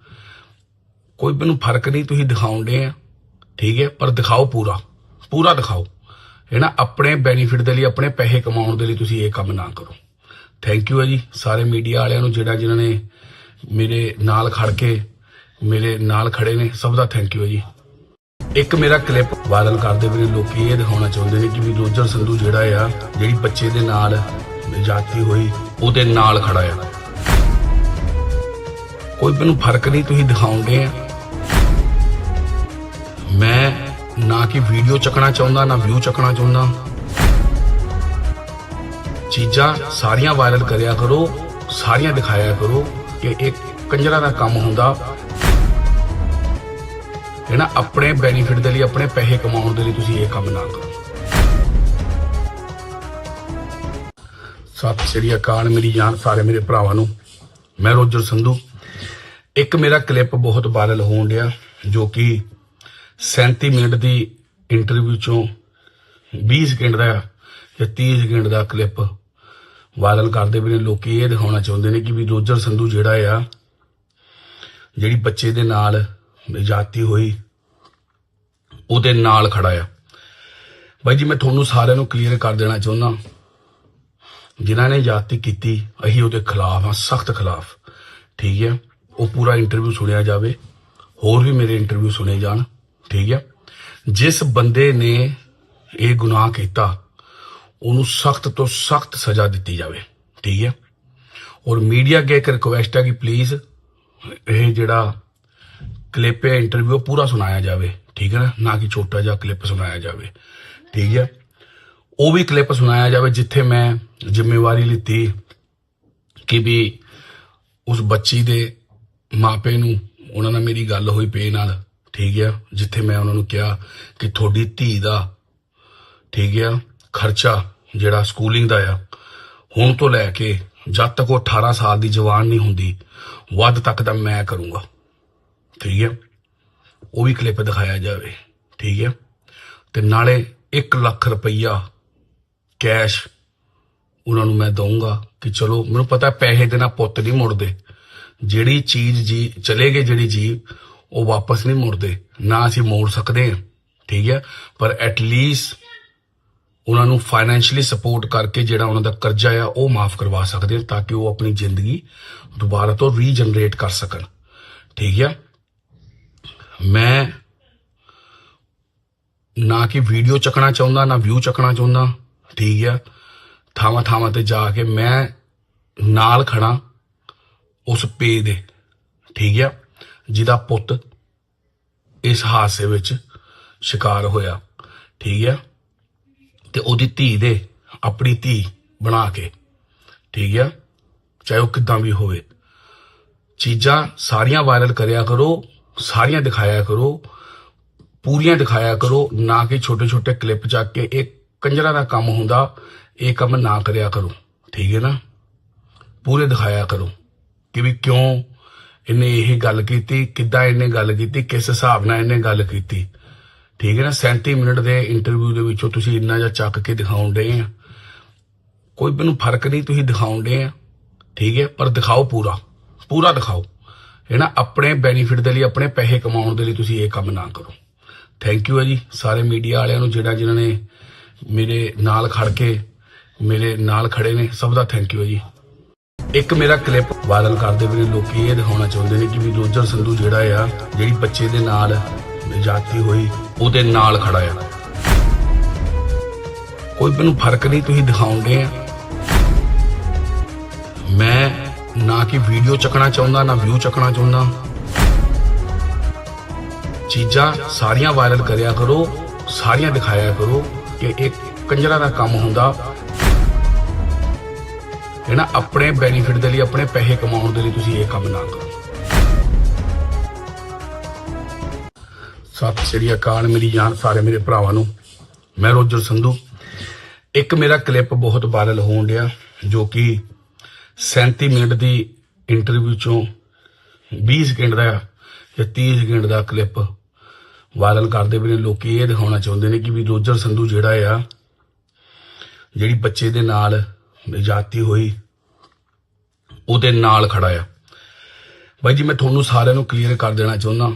ਕੋਈ ਮੈਨੂੰ ਫ਼ਰਕ ਨਹੀਂ, ਤੁਸੀਂ ਦਿਖਾਉਣ ਡਏ ਆ। ਠੀਕ ਹੈ? ਪਰ ਦਿਖਾਓ ਪੂਰਾ। ਪੂਰਾ ਦਿਖਾਓ। ਹੈ ਨਾ, ਆਪਣੇ ਬੈਨੀਫਿਟ ਦੇ ਲਈ, ਆਪਣੇ ਪੈਸੇ ਕਮਾਉਣ ਦੇ ਲਈ ਤੁਸੀਂ ਇਹ ਕੰਮ ਨਾ ਕਰੋ। ਥੈਂਕ ਯੂ ਹੈ ਜੀ, ਸਾਰੇ ਮੀਡੀਆ ਵਾਲਿਆਂ ਨੂੰ ਜਿਹੜਾ ਜਿਨ੍ਹਾਂ ਨੇ ਮੇਰੇ ਨਾਲ ਖੜ ਕੇ, ਮੇਰੇ ਨਾਲ ਖੜੇ ਨੇ, ਸਭ ਦਾ ਥੈਂਕ ਯੂ ਹੈ ਜੀ। ਇੱਕ ਮੇਰਾ ਕਲਿੱਪ ਵਾਇਰਲ ਕਰਦੇ ਵੀ ਲੋਕੀ ਇਹ ਦਿਖਾਉਣਾ ਚਾਹੁੰਦੇ ਨੇ ਕਿ ਵੀ ਰੋਜਰ ਸੰਧੂ ਜਿਹੜਾ ਆ, ਜਿਹੜੀ ਬੱਚੇ ਦੇ ਨਾਲ ਜਾਤੀ ਹੋਈ, ਉਹਦੇ ਨਾਲ ਖੜਾ ਆ। ਕੋਈ ਮੈਨੂੰ ਫ਼ਰਕ ਨਹੀਂ, ਤੁਸੀਂ ਦਿਖਾਉਂਦੇ ਆ। ਮੈਂ ਨਾ ਕਿ ਵੀਡੀਓ ਚੱਕਣਾ ਚਾਹੁੰਦਾ, ਨਾ ਵਿਊ ਚੱਕਣਾ ਚਾਹੁੰਦਾ। ਚੀਜ਼ਾਂ ਸਾਰੀਆਂ ਵਾਇਰਲ ਕਰਿਆ ਕਰੋ, ਸਾਰੀਆਂ ਦਿਖਾਇਆ ਕਰੋ ਕਿ ਇਹ ਕੰਜਰਾਂ ਦਾ ਕੰਮ ਹੁੰਦਾ। ਹੈ ਨਾ ਆਪਣੇ ਬੈਨੀਫਿਟ ਦੇ ਲਈ, ਆਪਣੇ ਪੈਸੇ ਕਮਾਉਣ ਦੇ ਲਈ ਤੁਸੀਂ ਇਹ ਕੰਮ ਨਾ ਕਰੋ। ਸਤਿ ਸ਼੍ਰੀ ਅਕਾਲ, ਮੇਰੀ ਜਾਨ ਸਾਰੇ ਮੇਰੇ ਭਰਾਵਾਂ ਨੂੰ। ਮੈਂ ਰੋਜਰ ਸੰਧੂ। ਇੱਕ ਮੇਰਾ ਕਲਿੱਪ ਬਹੁਤ ਵਾਇਰਲ ਹੋਣ ਡਿਆ, ਜੋ ਕਿ 37 ਮਿੰਟ ਦੀ ਇੰਟਰਵਿਊ ਚੋਂ 20 ਸਕਿੰਟ ਦਾ ਜਾਂ 30 ਸਕਿੰਟ ਦਾ ਕਲਿੱਪ ਵਾਇਰਲ ਕਰਦੇ ਵੀ ਨੇ ਲੋਕੀ ਇਹ ਦਿਖਾਉਣਾ ਚਾਹੁੰਦੇ ਨੇ ਕਿ ਵੀ ਰੋਜਰ ਸੰਧੂ ਜਿਹੜਾ ਆ, ਜਿਹੜੀ ਬੱਚੇ ਦੇ ਨਾਲ ਜਾਤੀ ਹੋਈ, ਉਹਦੇ ਨਾਲ ਖੜਾ ਆ। ਬਾਈ ਜੀ, ਮੈਂ ਤੁਹਾਨੂੰ ਸਾਰਿਆਂ ਨੂੰ ਕਲੀਅਰ ਕਰ ਦੇਣਾ ਚਾਹੁੰਦਾ, ਜਿਨ੍ਹਾਂ ਨੇ ਜਾਤੀ ਕੀਤੀ, ਅਸੀਂ ਉਹਦੇ ਖਿਲਾਫ ਆ, ਸਖਤ ਖਿਲਾਫ। ਠੀਕ ਹੈ, ਉਹ ਪੂਰਾ ਇੰਟਰਵਿਊ ਸੁਣਿਆ ਜਾਵੇ, ਹੋਰ ਵੀ ਮੇਰੇ ਇੰਟਰਵਿਊ ਸੁਣੇ ਜਾਣ। ਠੀਕ ਹੈ। ਜਿਸ ਬੰਦੇ ਨੇ ਇਹ ਗੁਨਾਹ ਕੀਤਾ, ਉਹਨੂੰ ਸਖਤ ਤੋਂ ਸਖਤ ਸਜ਼ਾ ਦਿੱਤੀ ਜਾਵੇ। ਠੀਕ ਹੈ। ਔਰ ਮੀਡੀਆ ਅੱਗੇ ਇੱਕ ਰਿਕੁਐਸਟ ਹੈ ਕਿ ਪਲੀਜ਼ ਇਹ ਜਿਹੜਾ ਕਲਿੱਪ ਹੈ ਇੰਟਰਵਿਊ ਪੂਰਾ ਸੁਣਾਇਆ ਜਾਵੇ। ਠੀਕ ਹੈ ਨਾ? ਨਾ ਕਿ ਛੋਟਾ ਜਿਹਾ ਕਲਿੱਪ ਸੁਣਾਇਆ ਜਾਵੇ। ਠੀਕ ਹੈ। ਉਹ ਵੀ ਕਲਿੱਪ ਸੁਣਾਇਆ ਜਾਵੇ ਜਿੱਥੇ ਮੈਂ ਜ਼ਿੰਮੇਵਾਰੀ ਲਿੱਤੀ ਕਿ ਵੀ ਉਸ ਬੱਚੀ ਦੇ ਮਾਪੇ ਨੂੰ, ਉਹਨਾਂ ਨਾਲ ਮੇਰੀ ਗੱਲ ਹੋਈ ਪੇ ਨਾਲ। ਠੀਕ ਆ, ਜਿੱਥੇ ਮੈਂ ਉਹਨਾਂ ਨੂੰ ਕਿਹਾ ਕਿ ਤੁਹਾਡੀ ਧੀ ਦਾ ਠੀਕ ਆ, ਖਰਚਾ ਜਿਹੜਾ ਸਕੂਲਿੰਗ ਦਾ ਆ, ਹੁਣ ਤੋਂ ਲੈ ਕੇ ਜਦ ਤੱਕ ਉਹ 18 ਸਾਲ ਦੀ ਜਵਾਨ ਨਹੀਂ ਹੁੰਦੀ, ਵੱਧ ਤੱਕ ਦਾ ਮੈਂ ਕਰੂੰਗਾ। ਠੀਕ ਹੈ ਉਹ ਵੀ ਕਲਿੱਪ ਦਿਖਾਇਆ ਜਾਵੇ। ਠੀਕ ਹੈ ਤੇ ਨਾਲੇ 1 ਲੱਖ ਰੁਪਈਆ ਕੈਸ਼ ਉਹਨਾਂ ਨੂੰ ਮੈਂ ਦਊਂਗਾ ਕਿ ਚਲੋ, ਮੈਨੂੰ ਪਤਾ ਪੈਸੇ ਦੇ ਨਾਲ ਪੁੱਤ ਨਹੀਂ ਮੁੜਦੇ। ਜਿਹੜੀ ਚੀਜ਼ ਜੀ, ਚਲੇ ਗਏ ਜਿਹੜੀ ਜੀਵ ਉਹ ਵਾਪਸ ਨਹੀਂ ਮੁੜਦੇ। ਨਾ ਅਸੀਂ ਮੋੜ ਸਕਦੇ ਹਾਂ। ਠੀਕ ਹੈ? ਪਰ ਐਟ ਲੀਸਟ ਉਹਨਾਂ ਨੂੰ ਫਾਈਨੈਂਸ਼ੀਅਲੀ ਸਪੋਰਟ ਕਰਕੇ ਜਿਹੜਾ ਉਹਨਾਂ ਦਾ ਕਰਜ਼ਾ ਆ, ਉਹ ਮਾਫ ਕਰਵਾ ਸਕਦੇ ਹਾਂ ਤਾਂ ਕਿ ਉਹ ਆਪਣੀ ਜ਼ਿੰਦਗੀ ਦੁਬਾਰਾ ਤੋਂ ਰੀਜਨਰੇਟ ਕਰ ਸਕਣ। ਠੀਕ ਹੈ? ਮੈਂ ਨਾ ਕਿ ਵੀਡੀਓ ਚੱਕਣਾ ਚਾਹੁੰਦਾ, ਨਾ ਵਿਊ ਚੱਕਣਾ ਚਾਹੁੰਦਾ। ਠੀਕ ਹੈ? ਥਾਵਾਂ ਥਾਵਾਂ ਤੇ ਜਾ ਕੇ ਮੈਂ ਨਾਲ ਖੜਾ ਉਸ ਪੇ ਦੇ। ਠੀਕ ਹੈ? ਜਿਹਦਾ ਪੁੱਤ ਇਸ ਹਾਦਸੇ ਵਿੱਚ ਸ਼ਿਕਾਰ ਹੋਇਆ। ਠੀਕ ਹੈ? ਤੇ ਉਹਦੀ ਧੀ ਦੇ ਆਪਣੀ ਧੀ ਬਣਾ ਕੇ। ਠੀਕ ਆ ਚਾਹੇ ਉਹ ਕਿੱਦਾਂ ਵੀ ਹੋਵੇ। ਚੀਜ਼ਾਂ ਸਾਰੀਆਂ ਵਾਇਰਲ ਕਰਿਆ ਕਰੋ, ਸਾਰੀਆਂ ਦਿਖਾਇਆ ਕਰੋ, ਪੂਰੀਆਂ ਦਿਖਾਇਆ ਕਰੋ, ਨਾ ਕਿ ਛੋਟੇ ਛੋਟੇ ਕਲਿੱਪ ਚੱਕ ਕੇ ਇਹ ਕੰਜਰਾਂ ਦਾ ਕੰਮ ਹੁੰਦਾ, ਇਹ ਕੰਮ ਨਾ ਕਰਿਆ ਕਰੋ। ਠੀਕ ਹੈ ਨਾ? ਪੂਰੇ ਦਿਖਾਇਆ ਕਰੋ ਕਿ ਵੀ ਕਿਉਂ ਇਹਨੇ ਇਹ ਗੱਲ ਕੀਤੀ, ਕਿੱਦਾਂ ਇਹਨੇ ਗੱਲ ਕੀਤੀ, ਕਿਸ ਹਿਸਾਬ ਨਾਲ ਇਹਨੇ ਗੱਲ ਕੀਤੀ। ਠੀਕ ਹੈ ਨਾ 37 ਮਿੰਟ ਦੇ ਇੰਟਰਵਿਊ ਦੇ ਵਿੱਚੋਂ ਤੁਸੀਂ ਇੰਨਾ ਜਿਹਾ ਚੱਕ ਕੇ ਦਿਖਾਉਣ ਡਏ ਆ। ਕੋਈ ਮੈਨੂੰ ਫ਼ਰਕ ਨਹੀਂ, ਤੁਸੀਂ ਦਿਖਾਉਣ ਡਏ ਆ। ਠੀਕ ਹੈ, ਪਰ ਦਿਖਾਓ ਪੂਰਾ ਪੂਰਾ ਦਿਖਾਓ। ਹੈ ਨਾ ਆਪਣੇ ਬੈਨੀਫਿਟ ਦੇ ਲਈ, ਆਪਣੇ ਪੈਸੇ ਕਮਾਉਣ ਦੇ ਲਈ ਤੁਸੀਂ ਇਹ ਕੰਮ ਨਾ ਕਰੋ। ਥੈਂਕ ਯੂ ਹੈ ਜੀ, ਸਾਰੇ ਮੀਡੀਆ ਵਾਲਿਆਂ ਨੂੰ, ਜਿਹੜਾ ਜਿਨ੍ਹਾਂ ਨੇ ਮੇਰੇ ਨਾਲ ਖੜ ਕੇ, ਮੇਰੇ ਨਾਲ ਖੜੇ ਨੇ, ਸਭ ਦਾ ਥੈਂਕ ਯੂ ਹੈ ਜੀ। ਇੱਕ ਮੇਰਾ ਕਲਿੱਪ ਵਾਇਰਲ ਕਰਦੇ ਵੀ ਲੋਕੀ ਇਹ ਦਿਖਾਉਣਾ ਚਾਹੁੰਦੇ ਨੇ ਕਿ ਵੀ ਰੋਜਰ ਸੰਧੂ ਜਿਹੜਾ ਆ, ਜਿਹੜੀ ਬੱਚੇ ਦੇ ਨਾਲ ਜਾਤੀ ਹੋਈ, ਉਹਦੇ ਨਾਲ ਖੜਾ ਆ। ਕੋਈ ਮੈਨੂੰ ਫ਼ਰਕ ਨਹੀਂ, ਤੁਸੀਂ ਦਿਖਾਉਂਦੇ ਆ। ਮੈਂ ਨਾ ਕਿ ਵੀਡੀਓ ਚੱਕਣਾ ਚਾਹੁੰਦਾ, ਨਾ ਵਿਊ ਚੱਕਣਾ ਚਾਹੁੰਦਾ। ਚੀਜ਼ਾਂ ਸਾਰੀਆਂ ਵਾਇਰਲ ਕਰਿਆ ਕਰੋ, ਸਾਰੀਆਂ ਦਿਖਾਇਆ ਕਰੋ ਕਿ ਇਹ ਕੰਜਰਾ ਦਾ ਕੰਮ ਹੁੰਦਾ। ਨਾ, ਆਪਣੇ ਬੈਨੀਫਿਟ ਦੇ ਲਈ, ਆਪਣੇ ਪੈਸੇ ਕਮਾਉਣ ਦੇ ਲਈ ਤੁਸੀਂ ਇਹ ਕੰਮ ਨਾ ਕਰੋ। ਸਤਿ ਸ੍ਰੀ ਅਕਾਲ, ਮੇਰੀ ਜਾਨ ਸਾਰੇ ਮੇਰੇ ਭਰਾਵਾਂ ਨੂੰ। ਮੈਂ ਰੋਜਰ ਸੰਧੂ। ਇੱਕ ਮੇਰਾ ਕਲਿੱਪ ਬਹੁਤ ਵਾਇਰਲ ਹੋਣ ਡਿਆ, ਜੋ ਕਿ 37 ਮਿੰਟ ਦੀ ਇੰਟਰਵਿਊ ਚੋਂ 20 ਸਕਿੰਟ ਦਾ ਜਾਂ 30 ਸਕਿੰਟ ਦਾ ਕਲਿੱਪ ਵਾਇਰਲ ਕਰਦੇ ਪਏ ਨੇ। ਲੋਕੀ ਇਹ ਦਿਖਾਉਣਾ ਚਾਹੁੰਦੇ ਨੇ ਕਿ ਵੀ ਰੋਜਰ ਸੰਧੂ ਜਿਹੜਾ ਆ, ਜਿਹੜੀ ਬੱਚੇ ਦੇ ਨਾਲ ਜਾਤੀ ਹੋਈ, ਉਹਦੇ ਨਾਲ ਖੜਾ ਆ। ਬਾਈ ਜੀ, ਮੈਂ ਤੁਹਾਨੂੰ ਸਾਰਿਆਂ ਨੂੰ ਕਲੀਅਰ ਕਰ ਦੇਣਾ ਚਾਹੁੰਦਾ।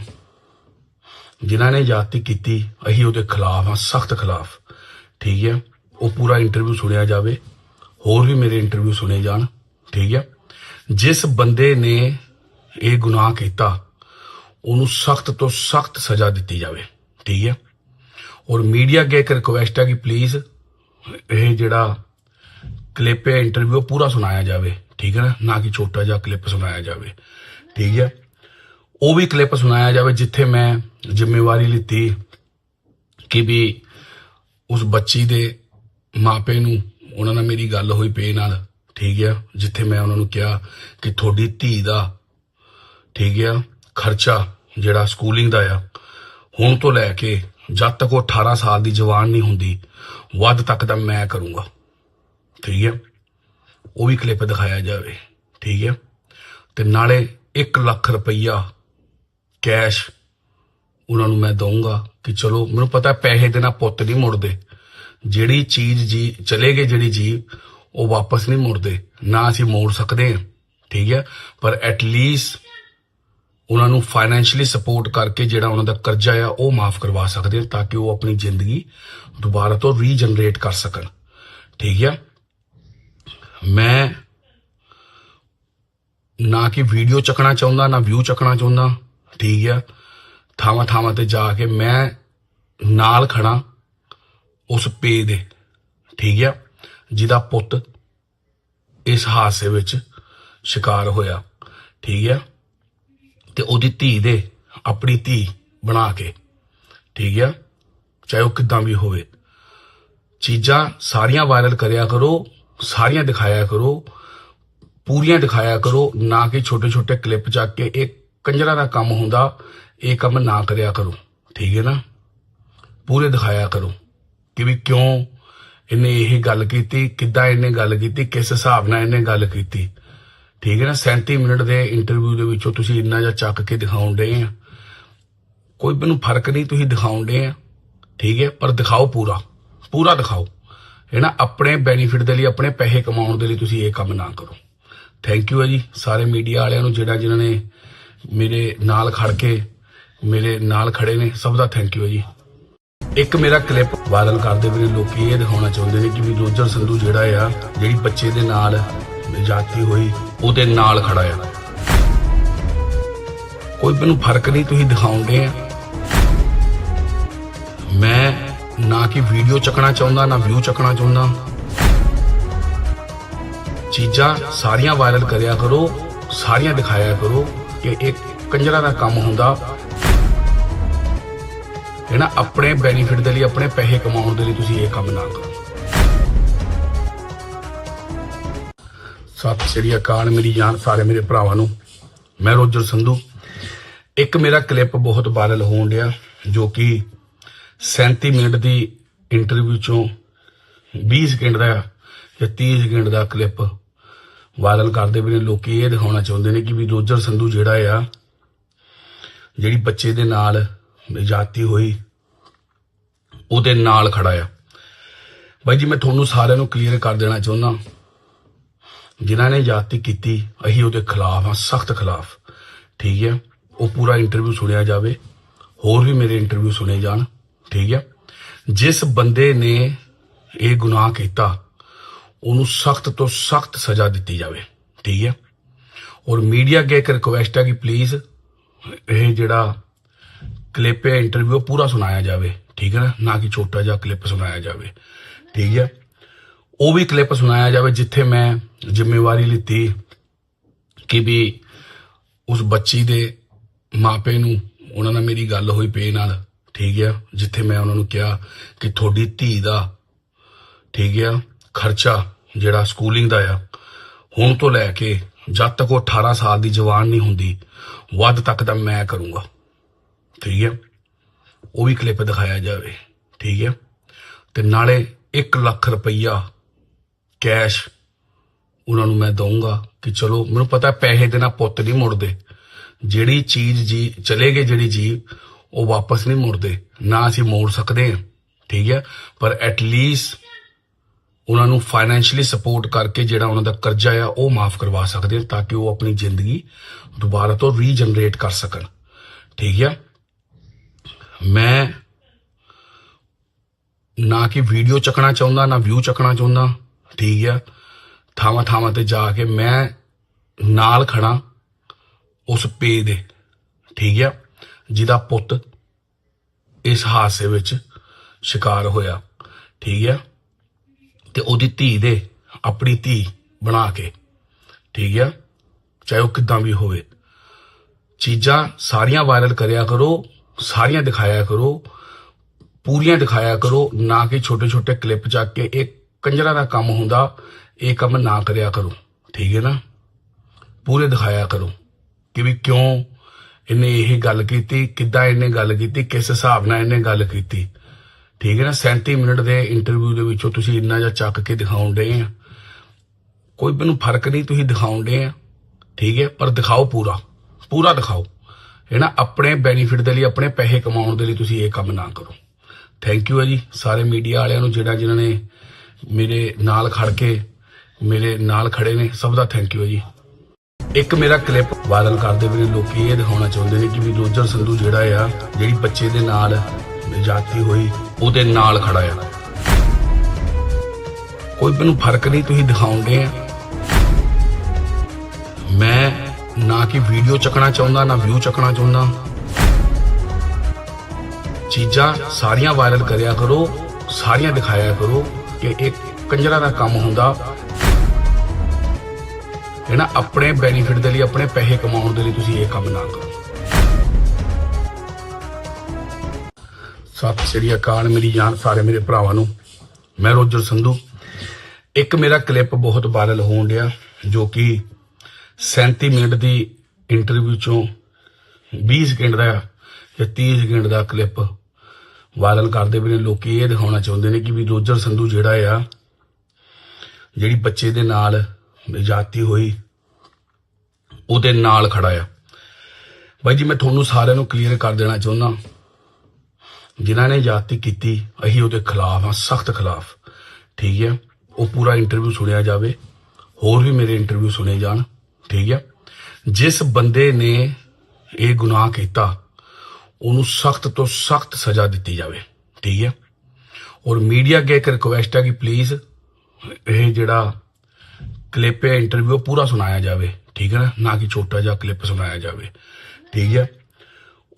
ਜਿਨ੍ਹਾਂ ਨੇ ਜਾਤੀ ਕੀਤੀ, ਅਸੀਂ ਉਹਦੇ ਖਿਲਾਫ ਆ ਸਖਤ ਖਿਲਾਫ। ਠੀਕ ਹੈ? ਉਹ ਪੂਰਾ ਇੰਟਰਵਿਊ ਸੁਣਿਆ ਜਾਵੇ। ਹੋਰ ਵੀ ਮੇਰੇ ਇੰਟਰਵਿਊ ਸੁਣੇ ਜਾਣ। ਠੀਕ ਹੈ? ਜਿਸ ਬੰਦੇ ਨੇ ਇਹ ਗੁਨਾਹ ਕੀਤਾ, ਉਹਨੂੰ ਸਖਤ ਤੋਂ ਸਖਤ ਸਜ਼ਾ ਦਿੱਤੀ ਜਾਵੇ। ਠੀਕ ਹੈ? ਔਰ ਮੀਡੀਆ ਅੱਗੇ ਇੱਕ ਰਿਕੁਐਸਟ ਹੈ ਕਿ ਪਲੀਜ਼ ਇਹ ਜਿਹੜਾ ਕਲਿੱਪ ਹੈ ਇੰਟਰਵਿਊ ਪੂਰਾ ਸੁਣਾਇਆ ਜਾਵੇ, ਠੀਕ ਹੈ ਨਾ? ਨਾ ਕਿ ਛੋਟਾ ਜਿਹਾ ਕਲਿੱਪ ਸੁਣਾਇਆ ਜਾਵੇ, ਠੀਕ ਹੈ? ਉਹ ਵੀ ਕਲਿੱਪ ਸੁਣਾਇਆ ਜਾਵੇ ਜਿੱਥੇ ਮੈਂ ਜ਼ਿੰਮੇਵਾਰੀ ਲਿੱਤੀ ਕਿ ਵੀ ਉਸ ਬੱਚੀ ਦੇ ਮਾਪੇ ਨੂੰ ਉਹਨਾਂ ਨਾਲ ਮੇਰੀ ਗੱਲ ਹੋਈ ਪੇ ਨਾਲ, ਠੀਕ ਹੈ? ਜਿੱਥੇ ਮੈਂ ਉਹਨਾਂ ਨੂੰ ਕਿਹਾ ਕਿ ਤੁਹਾਡੀ ਧੀ ਦਾ, ਠੀਕ ਹੈ, ਖਰਚਾ ਜਿਹੜਾ ਸਕੂਲਿੰਗ ਦਾ ਆ, ਹੁਣ ਤੋਂ ਲੈ ਕੇ ਜਦ ਤੱਕ ਉਹ 18 ਸਾਲ ਦੀ ਜਵਾਨ ਨਹੀਂ ਹੁੰਦੀ, ਵੱਧ ਤੱਕ ਦਾ ਮੈਂ ਕਰੂੰਗਾ। ਠੀਕ ਹੈ, ਉਹ ਵੀ ਕਲਿੱਪ ਦਿਖਾਇਆ ਜਾਵੇ, ਠੀਕ ਹੈ। ਤੇ ਨਾਲੇ 1 ਲੱਖ ਰੁਪਈਆ ਕੈਸ਼ ਉਹਨਾਂ ਨੂੰ ਮੈਂ ਦਊਂਗਾ ਕਿ ਚਲੋ, ਮੈਨੂੰ ਪਤਾ ਪੈਸੇ ਦੇ ਨਾਲ ਪੁੱਤ ਨਹੀਂ ਮੁੜਦੇ। ਜਿਹੜੀ ਚੀਜ਼ ਜੀ, ਚਲੇ ਗਏ ਜਿਹੜੀ ਜੀ ਉਹ ਵਾਪਸ ਨਹੀਂ ਮੁੜਦੇ। ਨਾ ਅਸੀਂ ਮੋੜ ਸਕਦੇ ਹਾਂ, ਠੀਕ ਹੈ। ਪਰ ਐਟ ਲੀਸਟ ਉਹਨਾਂ ਨੂੰ ਫਾਈਨੈਂਸ਼ੀਅਲੀ ਸਪੋਰਟ ਕਰਕੇ ਜਿਹੜਾ ਉਹਨਾਂ ਦਾ ਕਰਜ਼ਾ ਆ, ਉਹ ਮਾਫ ਕਰਵਾ ਸਕਦੇ ਹਾਂ, ਤਾਂ ਕਿ ਉਹ ਆਪਣੀ ਜ਼ਿੰਦਗੀ ਦੁਬਾਰਾ ਤੋਂ ਰੀਜਨਰੇਟ ਕਰ ਸਕਣ। ਠੀਕ ਹੈ। ਮੈਂ ਨਾ ਕਿ ਵੀਡੀਓ ਚੱਕਣਾ ਚਾਹੁੰਦਾ, ਨਾ ਵਿਊ ਚੱਕਣਾ ਚਾਹੁੰਦਾ। ਠੀਕ ਆ। ਥਾਵਾਂ ਥਾਵਾਂ ਤੇ ਜਾ ਕੇ ਮੈਂ ਨਾਲ ਖੜਾ ਉਸ ਪੇ ਦੇ। ਠੀਕ ਆ। ਜਿਹਦਾ ਪੁੱਤ ਇਸ ਹਾਦਸੇ ਵਿੱਚ ਸ਼ਿਕਾਰ ਹੋਇਆ। ਠੀਕ ਹੈ ਤੇ ਉਹਦੀ ਧੀ ਦੇ ਆਪਣੀ ਧੀ ਬਣਾ ਕੇ। ਠੀਕ ਆ। ਚਾਹੇ ਉਹ ਕਿਦਾਂ ਵੀ ਹੋਵੇ। ਚੀਜ਼ਾਂ ਸਾਰੀਆਂ ਵਾਇਰਲ ਕਰਿਆ ਕਰੋ। ਸਾਰੀਆਂ ਦਿਖਾਇਆ ਕਰੋ, ਪੂਰੀਆਂ ਦਿਖਾਇਆ ਕਰੋ, ਨਾ ਕਿ ਛੋਟੇ ਛੋਟੇ ਕਲਿੱਪ ਚੱਕ ਕੇ ਇਹ ਕੰਜਰਾਂ ਦਾ ਕੰਮ ਹੁੰਦਾ, ਇਹ ਕੰਮ ਨਾ ਕਰਿਆ ਕਰੋ। ਠੀਕ ਹੈ ਨਾ? ਪੂਰੇ ਦਿਖਾਇਆ ਕਰੋ ਕਿ ਵੀ ਕਿਉਂ ਇਹਨੇ ਇਹ ਗੱਲ ਕੀਤੀ, ਕਿੱਦਾਂ ਇਹਨੇ ਗੱਲ ਕੀਤੀ, ਕਿਸ ਹਿਸਾਬ ਨਾਲ ਇਹਨੇ ਗੱਲ ਕੀਤੀ। ਠੀਕ ਹੈ ਨਾ? 37 ਮਿੰਟ ਦੇ ਇੰਟਰਵਿਊ ਦੇ ਵਿੱਚੋਂ ਤੁਸੀਂ ਇੰਨਾ ਜਿਹਾ ਚੱਕ ਕੇ ਦਿਖਾਉਣ ਦੇ ਆ। ਕੋਈ ਮੈਨੂੰ ਫ਼ਰਕ ਨਹੀਂ, ਤੁਸੀਂ ਦਿਖਾਉਣ ਦੇ ਆ। ਠੀਕ ਹੈ? ਪਰ ਦਿਖਾਓ ਪੂਰਾ। ਪੂਰਾ ਦਿਖਾਓ। ਹੈ ਨਾ ਆਪਣੇ ਬੈਨੀਫਿਟ ਦੇ ਲਈ, ਆਪਣੇ ਪੈਸੇ ਕਮਾਉਣ ਦੇ ਲਈ ਤੁਸੀਂ ਇਹ ਕੰਮ ਨਾ ਕਰੋ। ਥੈਂਕ ਯੂ ਹੈ ਜੀ, ਸਾਰੇ ਮੀਡੀਆ ਵਾਲਿਆਂ ਨੂੰ ਜਿਹੜਾ ਜਿਨ੍ਹਾਂ ਨੇ ਮੇਰੇ ਨਾਲ ਖੜ ਕੇ, ਮੇਰੇ ਨਾਲ ਖੜੇ ਨੇ, ਸਭ ਦਾ ਥੈਂਕ ਯੂ ਹੈ ਜੀ। ਇੱਕ ਮੇਰਾ ਕਲਿੱਪ ਵਾਇਰਲ ਕਰਦੇ ਪਏ ਨੇ, ਲੋਕੀ ਇਹ ਦਿਖਾਉਣਾ ਚਾਹੁੰਦੇ ਨੇ ਕਿ ਵੀ ਰੋਜਰ ਸੰਧੂ ਜਿਹੜਾ ਆ, ਜਿਹੜੀ ਬੱਚੇ ਦੇ ਨਾਲ ਜਾਤੀ ਹੋਈ, ਉਹਦੇ ਨਾਲ ਖੜਾ ਆ। ਕੋਈ ਮੈਨੂੰ ਫ਼ਰਕ ਨਹੀਂ, ਤੁਸੀਂ ਦਿਖਾਉਂਦੇ ਆ। ਮੈਂ ਨਾ ਕਿ ਵੀਡੀਓ ਚੱਕਣਾ ਚਾਹੁੰਦਾ, ਨਾ ਵਿਊ ਚੱਕਣਾ ਚਾਹੁੰਦਾ। ਚੀਜ਼ਾਂ ਸਾਰੀਆਂ ਵਾਇਰਲ ਕਰਿਆ ਕਰੋ, ਸਾਰੀਆਂ ਦਿਖਾਇਆ ਕਰੋ ਕਿ ਇਹ ਕੰਜਰਾਂ ਦਾ ਕੰਮ ਹੁੰਦਾ। ਹੈ ਨਾ ਆਪਣੇ ਬੈਨੀਫਿਟ ਦੇ ਲਈ, ਆਪਣੇ ਪੈਸੇ ਕਮਾਉਣ ਦੇ ਲਈ ਤੁਸੀਂ ਇਹ ਕੰਮ ਨਾ ਕਰੋ। ਸਤਿ ਸ੍ਰੀ ਅਕਾਲ, ਮੇਰੀ ਜਾਨ ਸਾਰੇ ਮੇਰੇ ਭਰਾਵਾਂ ਨੂੰ। ਮੈਂ ਰੋਜਰ ਸੰਧੂ। ਇੱਕ ਮੇਰਾ ਕਲਿੱਪ ਬਹੁਤ ਵਾਇਰਲ ਹੋਣ ਡਿਆ, ਜੋ ਕਿ 37 ਮਿੰਟ ਦੀ ਇੰਟਰਵਿਊ ਚੋਂ 20 ਸਕਿੰਟ ਦਾ ਜਾਂ 30 ਸਕਿੰਟ ਦਾ ਕਲਿੱਪ ਵਾਇਰਲ ਕਰਦੇ ਪਏ ਨੇ। ਲੋਕੀ ਇਹ ਦਿਖਾਉਣਾ ਚਾਹੁੰਦੇ ਨੇ ਕਿ ਵੀ ਰੋਜਰ ਸੰਧੂ ਜਿਹੜਾ ਆ, ਜਿਹੜੀ ਬੱਚੇ ਦੇ ਨਾਲ ਜਾਤੀ ਹੋਈ, ਉਹਦੇ ਨਾਲ ਖੜਾ ਆ। ਬਾਈ ਜੀ, ਮੈਂ ਤੁਹਾਨੂੰ ਸਾਰਿਆਂ ਨੂੰ ਕਲੀਅਰ ਕਰ ਦੇਣਾ ਚਾਹੁੰਦਾ। ਜਿਨ੍ਹਾਂ ਨੇ ਜਾਤੀ ਕੀਤੀ, ਅਸੀਂ ਉਹਦੇ ਖਿਲਾਫ ਆ ਸਖਤ ਖਿਲਾਫ। ਠੀਕ ਹੈ ਉਹ ਪੂਰਾ ਇੰਟਰਵਿਊ ਸੁਣਿਆ ਜਾਵੇ। ਹੋਰ ਵੀ ਮੇਰੇ ਇੰਟਰਵਿਊ ਸੁਣੇ ਜਾਣ। ਠੀਕ ਹੈ ਜਿਸ ਬੰਦੇ ਨੇ ਇਹ ਗੁਨਾਹ ਕੀਤਾ, ਉਹਨੂੰ ਸਖਤ ਤੋਂ ਸਖਤ ਸਜ਼ਾ ਦਿੱਤੀ ਜਾਵੇ। ਠੀਕ ਹੈ ਔਰ ਮੀਡੀਆ ਅੱਗੇ ਇੱਕ ਰਿਕੁਐਸਟ ਹੈ ਕਿ ਪਲੀਜ਼ ਇਹ ਜਿਹੜਾ ਕਲਿੱਪ ਹੈ ਇੰਟਰਵਿਊ ਪੂਰਾ ਸੁਣਾਇਆ ਜਾਵੇ। ਠੀਕ ਹੈ ਨਾ? ਕਿ ਛੋਟਾ ਜਿਹਾ ਕਲਿੱਪ ਸੁਣਾਇਆ ਜਾਵੇ। ਠੀਕ ਹੈ ਉਹ ਵੀ ਕਲਿੱਪ ਸੁਣਾਇਆ ਜਾਵੇ ਜਿੱਥੇ ਮੈਂ ਜ਼ਿੰਮੇਵਾਰੀ ਲਿੱਤੀ ਕਿ ਵੀ ਉਸ ਬੱਚੀ ਦੇ ਮਾਪੇ ਨੂੰ, ਉਹਨਾਂ ਨਾਲ ਮੇਰੀ ਗੱਲ ਹੋਈ ਪੇ ਨਾਲ। ਠੀਕ ਆ, ਜਿੱਥੇ ਮੈਂ ਉਹਨਾਂ ਨੂੰ ਕਿਹਾ ਕਿ ਤੁਹਾਡੀ ਧੀ ਦਾ ਠੀਕ ਆ, ਖਰਚਾ ਜਿਹੜਾ ਸਕੂਲਿੰਗ ਦਾ ਆ, ਹੁਣ ਤੋਂ ਲੈ ਕੇ ਜਦ ਤੱਕ ਉਹ 18 ਸਾਲ ਦੀ ਜਵਾਨ ਨਹੀਂ ਹੁੰਦੀ, ਵੱਧ ਤੱਕ ਦਾ ਮੈਂ ਕਰੂੰਗਾ। ਠੀਕ ਹੈ ਉਹ ਵੀ ਕਲਿੱਪ ਦਿਖਾਇਆ ਜਾਵੇ। ਠੀਕ ਹੈ ਤੇ ਨਾਲੇ 1 ਲੱਖ ਰੁਪਈਆ ਕੈਸ਼ ਉਹਨਾਂ ਨੂੰ ਮੈਂ ਦਊਂਗਾ ਕਿ ਚਲੋ, ਮੈਨੂੰ ਪਤਾ ਪੈਸੇ ਦੇ ਨਾਲ ਪੁੱਤ ਨਹੀਂ ਮੁੜਦੇ। ਜਿਹੜੀ ਚੀਜ਼ ਜੀ, ਚਲੇ ਗਏ ਜਿਹੜੀ ਜੀ ਉਹ ਵਾਪਸ ਨਹੀਂ ਮੁੜਦੇ। ਨਾ ਅਸੀਂ ਮੋੜ ਸਕਦੇ ਹਾਂ। ਠੀਕ ਹੈ? ਪਰ ਐਟ ਲੀਸਟ ਉਹਨਾਂ ਨੂੰ ਫਾਈਨੈਂਸ਼ੀਅਲੀ ਸਪੋਰਟ ਕਰਕੇ ਜਿਹੜਾ ਉਹਨਾਂ ਦਾ ਕਰਜ਼ਾ ਆ, ਉਹ ਮਾਫ ਕਰਵਾ ਸਕਦੇ ਹਾਂ ਤਾਂ ਕਿ ਉਹ ਆਪਣੀ ਜ਼ਿੰਦਗੀ ਦੁਬਾਰਾ ਤੋਂ ਰੀਜਨਰੇਟ ਕਰ ਸਕਣ। ਠੀਕ ਹੈ? ਮੈਂ ਨਾ ਕਿ ਵੀਡੀਓ ਚੱਕਣਾ ਚਾਹੁੰਦਾ, ਨਾ ਵਿਊ ਚੱਕਣਾ ਚਾਹੁੰਦਾ। ਠੀਕ ਹੈ? ਥਾਵਾਂ ਥਾਵਾਂ ਤੇ ਜਾ ਕੇ ਮੈਂ ਨਾਲ ਖੜਾ ਉਸ ਪੇ ਦੇ। ਠੀਕ ਹੈ? ਜਿਹਦਾ ਪੁੱਤ ਇਸ ਹਾਦਸੇ ਵਿੱਚ ਸ਼ਿਕਾਰ ਹੋਇਆ। ਠੀਕ ਹੈ ਤੇ ਉਹਦੀ ਧੀ ਦੇ ਆਪਣੀ ਧੀ ਬਣਾ ਕੇ। ਠੀਕ ਹੈ ਚਾਹੇ ਉਹ ਕਿਦਾਂ ਵੀ ਹੋਵੇ। ਚੀਜ਼ਾਂ ਸਾਰੀਆਂ ਵਾਇਰਲ ਕਰਿਆ ਕਰੋ, ਸਾਰੀਆਂ ਦਿਖਾਇਆ ਕਰੋ, ਪੂਰੀਆਂ ਦਿਖਾਇਆ ਕਰੋ, ਨਾ ਕਿ ਛੋਟੇ ਛੋਟੇ ਕਲਿੱਪ ਚੱਕ ਕੇ ਇਹ ਕੰਜਰਾਂ ਦਾ ਕੰਮ ਹੁੰਦਾ, ਇਹ ਕੰਮ ਨਾ ਕਰਿਆ ਕਰੋ। ਠੀਕ ਹੈ ਨਾ? ਪੂਰੇ ਦਿਖਾਇਆ ਕਰੋ ਕਿ ਵੀ ਕਿਉਂ ਇਹਨੇ ਇਹ ਗੱਲ ਕੀਤੀ, ਕਿੱਦਾਂ ਇਹਨੇ ਗੱਲ ਕੀਤੀ, ਕਿਸ ਹਿਸਾਬ ਨਾਲ ਇਹਨੇ ਗੱਲ ਕੀਤੀ। ਠੀਕ ਹੈ ਨਾ 37 ਮਿੰਟ ਦੇ ਇੰਟਰਵਿਊ ਦੇ ਵਿੱਚੋਂ ਤੁਸੀਂ ਇੰਨਾ ਜਿਹਾ ਚੱਕ ਕੇ ਦਿਖਾਉਣ ਦੇ ਆ। ਕੋਈ ਮੈਨੂੰ ਫ਼ਰਕ ਨਹੀਂ, ਤੁਸੀਂ ਦਿਖਾਉਣ ਦੇ ਆ। ਠੀਕ ਹੈ, ਪਰ ਦਿਖਾਓ ਪੂਰਾ ਪੂਰਾ ਦਿਖਾਓ। ਹੈ ਨਾ, ਆਪਣੇ ਬੈਨੀਫਿਟ ਦੇ ਲਈ, ਆਪਣੇ ਪੈਸੇ ਕਮਾਉਣ ਦੇ ਲਈ ਤੁਸੀਂ ਇਹ ਕੰਮ ਨਾ ਕਰੋ। ਥੈਂਕ ਯੂ ਹੈ ਜੀ, ਸਾਰੇ ਮੀਡੀਆ ਵਾਲਿਆਂ ਨੂੰ ਜਿਹੜਾ ਜਿਨ੍ਹਾਂ ਨੇ ਮੇਰੇ ਨਾਲ ਖੜ ਕੇ, ਮੇਰੇ ਨਾਲ ਖੜੇ ਨੇ, ਸਭ ਦਾ ਥੈਂਕ ਯੂ ਹੈ ਜੀ। ਇੱਕ ਮੇਰਾ ਕਲਿੱਪ ਵਾਇਰਲ ਕਰਦੇ ਵੀ ਲੋਕੀ ਇਹ ਦਿਖਾਉਣਾ ਚਾਹੁੰਦੇ ਨੇ ਕਿ ਵੀ ਰੋਜਰ ਸੰਧੂ ਜਿਹੜਾ ਆ, ਜਿਹੜੀ ਬੱਚੇ ਦੇ ਨਾਲ ਜਾਤੀ ਹੋਈ, ਉਹਦੇ ਨਾਲ ਖੜਾ ਆ। ਕੋਈ ਮੈਨੂੰ ਫ਼ਰਕ ਨਹੀਂ, ਤੁਸੀਂ ਦਿਖਾਉਂਦੇ ਆ। ਮੈਂ ਨਾ ਕਿ ਵੀਡੀਓ ਚੱਕਣਾ ਚਾਹੁੰਦਾ, ਨਾ ਵਿਊ ਚੱਕਣਾ ਚਾਹੁੰਦਾ। ਚੀਜ਼ਾਂ ਸਾਰੀਆਂ ਵਾਇਰਲ ਕਰਿਆ ਕਰੋ, ਸਾਰੀਆਂ ਦਿਖਾਇਆ ਕਰੋ ਕਿ ਇਹ ਕੰਜਰਾਂ ਦਾ ਕੰਮ ਹੁੰਦਾ। ਹੈ ਨਾ, ਆਪਣੇ ਬੈਨੀਫਿਟ ਦੇ ਲਈ, ਆਪਣੇ ਪੈਸੇ ਕਮਾਉਣ ਦੇ ਲਈ ਤੁਸੀਂ ਇਹ ਕੰਮ ਨਾ ਕਰੋ। ਸਤਿ ਸ੍ਰੀ ਅਕਾਲ, ਮੇਰੀ ਜਾਨ ਸਾਰੇ ਮੇਰੇ ਭਰਾਵਾਂ ਨੂੰ। ਮੈਂ ਰੋਜਰ ਸੰਧੂ। ਇੱਕ ਮੇਰਾ ਕਲਿੱਪ ਬਹੁਤ ਵਾਇਰਲ ਹੋਣ ਡਿਆ, ਜੋ ਕਿ 37 ਮਿੰਟ ਦੀ ਇੰਟਰਵਿਊ ਚੋਂ 20 ਸਕਿੰਟ ਦਾ ਜਾਂ 30 ਸਕਿੰਟ ਦਾ ਕਲਿੱਪ ਵਾਇਰਲ ਕਰਦੇ ਵੀ ਨੇ। ਲੋਕੀ ਇਹ ਦਿਖਾਉਣਾ ਚਾਹੁੰਦੇ ਨੇ ਕਿ ਵੀ ਰੋਜਰ ਸੰਧੂ ਜਿਹੜਾ ਆ, ਜਿਹੜੀ ਬੱਚੇ ਦੇ ਨਾਲ ਜਾਤੀ ਹੋਈ, ਉਹਦੇ ਨਾਲ ਖੜਾ ਆ। ਬਾਈ ਜੀ, ਮੈਂ ਤੁਹਾਨੂੰ ਸਾਰਿਆਂ ਨੂੰ ਕਲੀਅਰ ਕਰ ਦੇਣਾ ਚਾਹੁੰਦਾ। ਜਿਨ੍ਹਾਂ ਨੇ ਜਾਤੀ ਕੀਤੀ, ਅਸੀਂ ਉਹਦੇ ਖਿਲਾਫ ਹਾਂ, ਸਖਤ ਖਿਲਾਫ। ਠੀਕ ਹੈ? ਉਹ ਪੂਰਾ ਇੰਟਰਵਿਊ ਸੁਣਿਆ ਜਾਵੇ, ਹੋਰ ਵੀ ਮੇਰੇ ਇੰਟਰਵਿਊ ਸੁਣੇ ਜਾਣ। ਠੀਕ ਹੈ? ਜਿਸ ਬੰਦੇ ਨੇ ਇਹ ਗੁਨਾਹ ਕੀਤਾ, ਉਹਨੂੰ ਸਖਤ ਤੋਂ ਸਖਤ ਸਜ਼ਾ ਦਿੱਤੀ ਜਾਵੇ। ਠੀਕ ਹੈ? ਔਰ ਮੀਡੀਆ ਅੱਗੇ ਇੱਕ ਰਿਕੁਐਸਟ ਹੈ ਕਿ ਪਲੀਜ਼ ਇਹ ਜਿਹੜਾ ਕਲਿੱਪ ਹੈ ਇੰਟਰਵਿਊ ਪੂਰਾ ਸੁਣਾਇਆ ਜਾਵੇ, ਠੀਕ ਹੈ ਨਾ? ਨਾ ਕਿ ਛੋਟਾ ਜਿਹਾ ਕਲਿੱਪ ਸੁਣਾਇਆ ਜਾਵੇ, ਠੀਕ ਹੈ?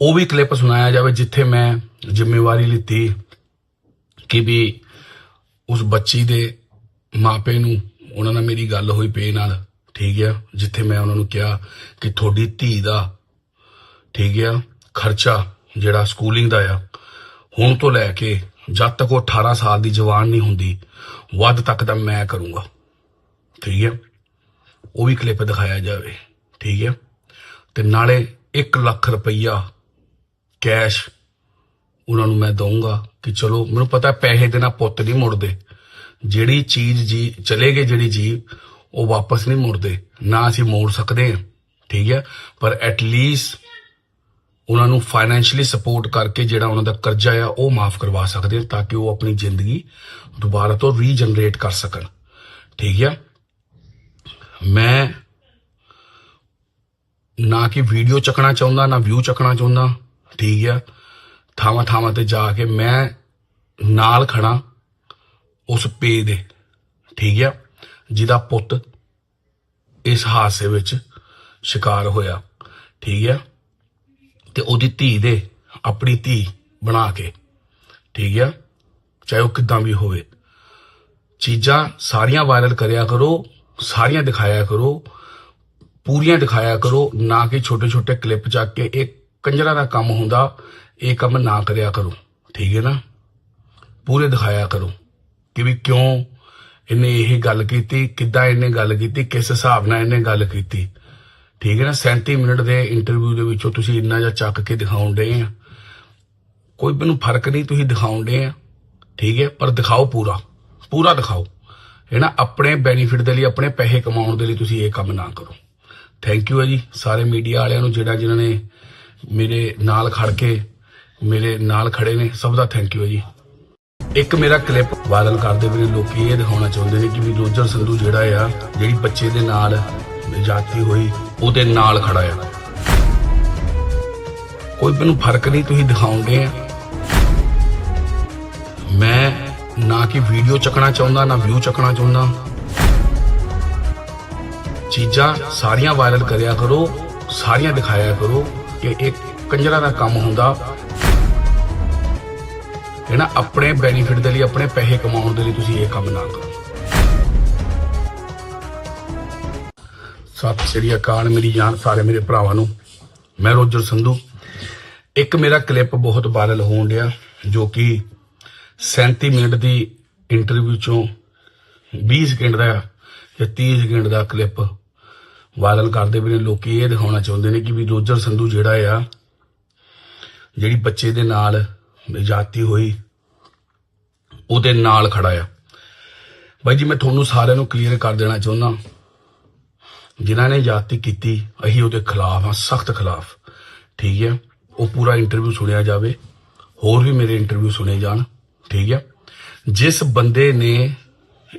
ਉਹ ਵੀ ਕਲਿੱਪ ਸੁਣਾਇਆ ਜਾਵੇ ਜਿੱਥੇ ਮੈਂ ਜ਼ਿੰਮੇਵਾਰੀ ਲਿੱਤੀ ਕਿ ਵੀ ਉਸ ਬੱਚੀ ਦੇ ਮਾਪੇ ਨੂੰ ਉਹਨਾਂ ਨਾਲ ਮੇਰੀ ਗੱਲ ਹੋਈ ਪੇ ਨਾਲ, ਠੀਕ ਹੈ? ਜਿੱਥੇ ਮੈਂ ਉਹਨਾਂ ਨੂੰ ਕਿਹਾ ਕਿ ਤੁਹਾਡੀ ਧੀ ਦਾ, ਠੀਕ ਹੈ, ਖਰਚਾ ਜਿਹੜਾ ਸਕੂਲਿੰਗ ਦਾ ਆ, ਹੁਣ ਤੋਂ ਲੈ ਕੇ ਜਦ ਤੱਕ ਉਹ 18 ਸਾਲ ਦੀ ਜਵਾਨ ਨਹੀਂ ਹੁੰਦੀ, ਵੱਧ ਤੱਕ ਦਾ ਮੈਂ ਕਰੂੰਗਾ। ਠੀਕ ਹੈ। ਉਹ ਵੀ ਕਲਿੱਪ ਦਿਖਾਇਆ ਜਾਵੇ, ਠੀਕ ਹੈ। ਤੇ ਨਾਲੇ 1 ਲੱਖ ਰੁਪਈਆ ਕੈਸ਼ ਉਹਨਾਂ ਨੂੰ ਮੈਂ ਦਊਂਗਾ ਕਿ ਚਲੋ, ਮੈਨੂੰ ਪਤਾ ਪੈਸੇ ਦੇ ਨਾਲ ਪੁੱਤ ਨਹੀਂ ਮੁੜਦੇ। ਜਿਹੜੀ ਚੀਜ਼ ਜੀ, ਚਲੇ ਗਏ ਜਿਹੜੀ ਜੀ ਉਹ ਵਾਪਸ ਨਹੀਂ ਮੁੜਦੇ। ਨਾ ਅਸੀਂ ਮੋੜ ਸਕਦੇ ਹਾਂ, ਠੀਕ ਹੈ। ਪਰ ਐਟ ਲੀਸਟ ਉਹਨਾਂ ਨੂੰ ਫਾਈਨੈਂਸ਼ੀਅਲੀ ਸਪੋਰਟ ਕਰਕੇ ਜਿਹੜਾ ਉਹਨਾਂ ਦਾ ਕਰਜ਼ਾ ਆ, ਉਹ ਮਾਫ ਕਰਵਾ ਸਕਦੇ ਹਾਂ ਤਾਂ ਕਿ ਉਹ ਆਪਣੀ ਜ਼ਿੰਦਗੀ ਦੁਬਾਰਾ ਤੋਂ ਰੀਜਨਰੇਟ ਕਰ ਸਕਣ। ਠੀਕ ਹੈ। ਮੈਂ ਨਾ ਕਿ ਵੀਡੀਓ ਚੱਕਣਾ ਚਾਹੁੰਦਾ, ਨਾ ਵਿਊ ਚੱਕਣਾ ਚਾਹੁੰਦਾ। ਠੀਕ ਆ। ਥਾਵਾਂ ਥਾਵਾਂ ਤੇ ਜਾ ਕੇ ਮੈਂ ਨਾਲ ਖੜਾ ਉਸ ਪੇ ਦੇ। ਠੀਕ ਆ। ਜਿਹਦਾ ਪੁੱਤ ਇਸ ਹਾਦਸੇ ਵਿੱਚ ਸ਼ਿਕਾਰ ਹੋਇਆ। ਠੀਕ ਆ। ਤੇ ਉਹਦੀ ਧੀ ਦੇ ਆਪਣੀ ਧੀ ਬਣਾ ਕੇ। ਠੀਕ ਆ। ਚਾਹੇ ਉਹ ਕਿਦਾਂ ਵੀ ਹੋਵੇ। ਚੀਜ਼ਾਂ ਸਾਰੀਆਂ ਵਾਇਰਲ ਕਰਿਆ ਕਰੋ। ਸਾਰੀਆਂ ਦਿਖਾਇਆ ਕਰੋ, ਪੂਰੀਆਂ ਦਿਖਾਇਆ ਕਰੋ, ਨਾ ਕਿ ਛੋਟੇ ਛੋਟੇ ਕਲਿੱਪ ਚੱਕ ਕੇ ਇਹ ਕੰਜਰਾਂ ਦਾ ਕੰਮ ਹੁੰਦਾ, ਇਹ ਕੰਮ ਨਾ ਕਰਿਆ ਕਰੋ। ਠੀਕ ਹੈ ਨਾ? ਪੂਰੇ ਦਿਖਾਇਆ ਕਰੋ ਕਿ ਵੀ ਕਿਉਂ ਇਹਨੇ ਇਹ ਗੱਲ ਕੀਤੀ, ਕਿੱਦਾਂ ਇਹਨੇ ਗੱਲ ਕੀਤੀ, ਕਿਸ ਹਿਸਾਬ ਨਾਲ ਇਹਨੇ ਗੱਲ ਕੀਤੀ। ਠੀਕ ਹੈ ਨਾ? 37 ਮਿੰਟ ਦੇ ਇੰਟਰਵਿਊ ਦੇ ਵਿੱਚੋਂ ਤੁਸੀਂ ਇੰਨਾ ਜਿਹਾ ਚੱਕ ਕੇ ਦਿਖਾਉਣ ਡਏ ਆ। ਕੋਈ ਮੈਨੂੰ ਫ਼ਰਕ ਨਹੀਂ, ਤੁਸੀਂ ਦਿਖਾਉਣ ਡਏ ਆ। ਠੀਕ ਹੈ? ਪਰ ਦਿਖਾਓ ਪੂਰਾ। ਪੂਰਾ ਦਿਖਾਓ। ਹੈ ਨਾ, ਆਪਣੇ ਬੈਨੀਫਿਟ ਦੇ ਲਈ, ਆਪਣੇ ਪੈਸੇ ਕਮਾਉਣ ਦੇ ਲਈ ਤੁਸੀਂ ਇਹ ਕੰਮ ਨਾ ਕਰੋ। ਥੈਂਕ ਯੂ ਹੈ ਜੀ, ਸਾਰੇ ਮੀਡੀਆ ਵਾਲਿਆਂ ਨੂੰ ਜਿਹੜਾ ਜਿਨ੍ਹਾਂ ਨੇ ਮੇਰੇ ਨਾਲ ਖੜ ਕੇ, ਮੇਰੇ ਨਾਲ ਖੜੇ ਨੇ, ਸਭ ਦਾ ਥੈਂਕ ਯੂ ਹੈ ਜੀ। ਇੱਕ ਮੇਰਾ ਕਲਿੱਪ ਵਾਇਰਲ ਕਰਦੇ ਵੀ ਲੋਕੀ ਇਹ ਦਿਖਾਉਣਾ ਚਾਹੁੰਦੇ ਨੇ ਕਿ ਵੀ ਰੋਜਰ ਸੰਧੂ ਜਿਹੜਾ ਆ, ਜਿਹੜੀ ਬੱਚੇ ਦੇ ਨਾਲ ਜਾਤੀ ਹੋਈ, ਉਹਦੇ ਨਾਲ ਖੜਾ ਆ। ਕੋਈ ਮੈਨੂੰ ਫ਼ਰਕ ਨਹੀਂ, ਤੁਸੀਂ ਦਿਖਾਉਂਦੇ ਆ। ਮੈਂ ਨਾ ਕਿ ਵੀਡੀਓ ਚੱਕਣਾ ਚਾਹੁੰਦਾ, ਨਾ ਵਿਊ ਚੱਕਣਾ ਚਾਹੁੰਦਾ। ਚੀਜ਼ਾਂ ਸਾਰੀਆਂ ਵਾਇਰਲ ਕਰਿਆ ਕਰੋ, ਸਾਰੀਆਂ ਦਿਖਾਇਆ ਕਰੋ ਕਿ ਇੱਕ ਕੰਜਰਾ ਦਾ ਕੰਮ ਹੁੰਦਾ। ਹੈ ਨਾ ਆਪਣੇ ਬੈਨੀਫਿਟ ਦੇ ਲਈ, ਆਪਣੇ ਪੈਸੇ ਕਮਾਉਣ ਦੇ ਲਈ ਤੁਸੀਂ ਇਹ ਕੰਮ ਨਾ ਕਰੋ। ਸਤਿ ਸ੍ਰੀ ਅਕਾਲ, ਮੇਰੀ ਜਾਨ ਸਾਰੇ ਮੇਰੇ ਭਰਾਵਾਂ ਨੂੰ। ਮੈਂ ਰੋਜਰ ਸੰਧੂ। ਇੱਕ ਮੇਰਾ ਕਲਿੱਪ ਬਹੁਤ ਵਾਇਰਲ ਹੋਣ ਡਿਆ, ਜੋ ਕਿ 37 ਮਿੰਟ ਦੀ ਇੰਟਰਵਿਊ ਚੋਂ 20 ਸਕਿੰਟ ਦਾ ਜਾਂ 30 ਸਕਿੰਟ ਦਾ ਕਲਿੱਪ ਵਾਇਰਲ ਕਰਦੇ ਵੀ ਨੇ। ਲੋਕੀ ਇਹ ਦਿਖਾਉਣਾ ਚਾਹੁੰਦੇ ਨੇ ਕਿ ਵੀ ਰੋਜਰ ਸੰਧੂ ਜਿਹੜਾ ਆ, ਜਿਹੜੀ ਬੱਚੇ ਦੇ ਨਾਲ ਜਾਤੀ ਹੋਈ, ਉਹਦੇ ਨਾਲ ਖੜਾ ਆ। ਬਾਈ ਜੀ, ਮੈਂ ਤੁਹਾਨੂੰ ਸਾਰਿਆਂ ਨੂੰ ਕਲੀਅਰ ਕਰ ਦੇਣਾ ਚਾਹੁੰਦਾ, ਜਿਨ੍ਹਾਂ ਨੇ ਜਾਤੀ ਕੀਤੀ, ਅਸੀਂ ਉਹਦੇ ਖਿਲਾਫ ਹਾਂ, ਸਖਤ ਖਿਲਾਫ। ਠੀਕ ਹੈ? ਉਹ ਪੂਰਾ ਇੰਟਰਵਿਊ ਸੁਣਿਆ ਜਾਵੇ, ਹੋਰ ਵੀ ਮੇਰੇ ਇੰਟਰਵਿਊ ਸੁਣੇ ਜਾਣ। ਠੀਕ ਹੈ? ਜਿਸ ਬੰਦੇ ਨੇ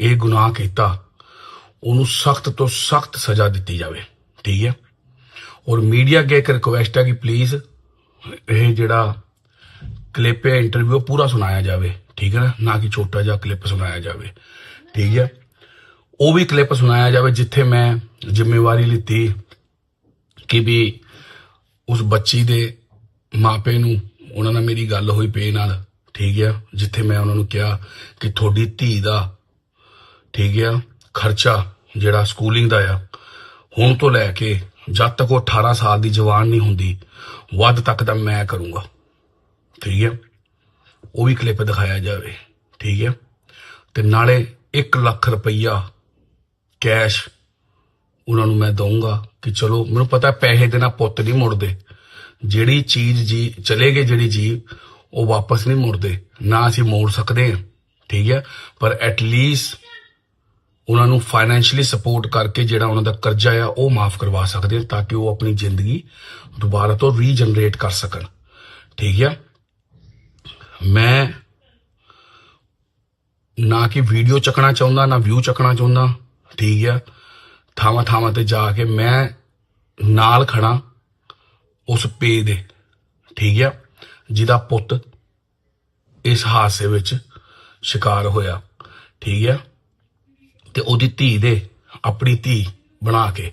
ਇਹ ਗੁਨਾਹ ਕੀਤਾ, ਉਹਨੂੰ ਸਖਤ ਤੋਂ ਸਖਤ ਸਜ਼ਾ ਦਿੱਤੀ ਜਾਵੇ। ਠੀਕ ਹੈ? ਔਰ ਮੀਡੀਆ ਅੱਗੇ ਇੱਕ ਰਿਕੁਐਸਟ ਹੈ ਕਿ ਪਲੀਜ਼ ਇਹ ਜਿਹੜਾ ਕਲਿੱਪ ਹੈ ਇੰਟਰਵਿਊ ਪੂਰਾ ਸੁਣਾਇਆ ਜਾਵੇ। ਠੀਕ ਹੈ ਨਾ? ਨਾ ਕਿ ਛੋਟਾ ਜਿਹਾ ਕਲਿੱਪ ਸੁਣਾਇਆ ਜਾਵੇ। ਠੀਕ ਹੈ? ਉਹ ਵੀ ਕਲਿੱਪ ਸੁਣਾਇਆ ਜਾਵੇ ਜਿੱਥੇ ਮੈਂ ਜ਼ਿੰਮੇਵਾਰੀ ਲਿੱਤੀ ਕਿ ਵੀ ਉਸ ਬੱਚੀ ਦੇ ਮਾਪੇ ਨੂੰ, ਉਹਨਾਂ ਨਾਲ ਮੇਰੀ ਗੱਲ ਹੋਈ ਪੇ ਨਾਲ। ਠੀਕ ਆ, ਜਿੱਥੇ ਮੈਂ ਉਹਨਾਂ ਨੂੰ ਕਿਹਾ ਕਿ ਤੁਹਾਡੀ ਧੀ ਦਾ ਠੀਕ ਆ, ਖਰਚਾ ਜਿਹੜਾ ਸਕੂਲਿੰਗ ਦਾ ਆ, ਹੁਣ ਤੋਂ ਲੈ ਕੇ ਜਦ ਤੱਕ ਉਹ 18 ਸਾਲ ਦੀ ਜਵਾਨ ਨਹੀਂ ਹੁੰਦੀ, ਵੱਧ ਤੱਕ ਦਾ ਮੈਂ ਕਰੂੰਗਾ। ਠੀਕ ਹੈ ਉਹ ਵੀ ਕਲਿੱਪ ਦਿਖਾਇਆ ਜਾਵੇ। ਠੀਕ ਹੈ ਤੇ ਨਾਲੇ 1 ਲੱਖ ਰੁਪਈਆ ਕੈਸ਼ ਉਹਨਾਂ ਨੂੰ ਮੈਂ ਦਊਂਗਾ ਕਿ ਚਲੋ, ਮੈਨੂੰ ਪਤਾ ਪੈਸੇ ਦੇ ਨਾਲ ਪੁੱਤ ਨਹੀਂ ਮੁੜਦੇ। ਜਿਹੜੀ ਚੀਜ਼ ਜੀ, ਚਲੇ ਗਏ ਜਿਹੜੀ ਜੀ ਉਹ ਵਾਪਸ ਨਹੀਂ ਮੁੜਦੇ। ਨਾ ਅਸੀਂ ਮੋੜ ਸਕਦੇ ਹਾਂ। ਠੀਕ ਹੈ? ਪਰ ਐਟ ਲੀਸਟ ਉਹਨਾਂ ਨੂੰ ਫਾਈਨੈਂਸ਼ੀਅਲੀ ਸਪੋਰਟ ਕਰਕੇ ਜਿਹੜਾ ਉਹਨਾਂ ਦਾ ਕਰਜ਼ਾ ਆ, ਉਹ ਮਾਫ ਕਰਵਾ ਸਕਦੇ ਹਾਂ ਤਾਂ ਕਿ ਉਹ ਆਪਣੀ ਜ਼ਿੰਦਗੀ ਦੁਬਾਰਾ ਤੋਂ ਰੀਜਨਰੇਟ ਕਰ ਸਕਣ। ਠੀਕ ਹੈ? ਮੈਂ ਨਾ ਕਿ ਵੀਡੀਓ ਚੱਕਣਾ ਚਾਹੁੰਦਾ, ਨਾ ਵਿਊ ਚੱਕਣਾ ਚਾਹੁੰਦਾ। ਠੀਕ ਹੈ? ਥਾਵਾਂ ਥਾਵਾਂ ਤੇ ਜਾ ਕੇ ਮੈਂ ਨਾਲ ਖੜਾ ਉਸ ਪੇ ਦੇ। ਠੀਕ ਹੈ? ਜਿਹਦਾ ਪੁੱਤ ਇਸ ਹਾਦਸੇ ਵਿੱਚ ਸ਼ਿਕਾਰ ਹੋਇਆ। ਠੀਕ ਹੈ? ਤੇ ਉਹਦੀ ਧੀ ਦੇ ਆਪਣੀ ਧੀ ਬਣਾ ਕੇ।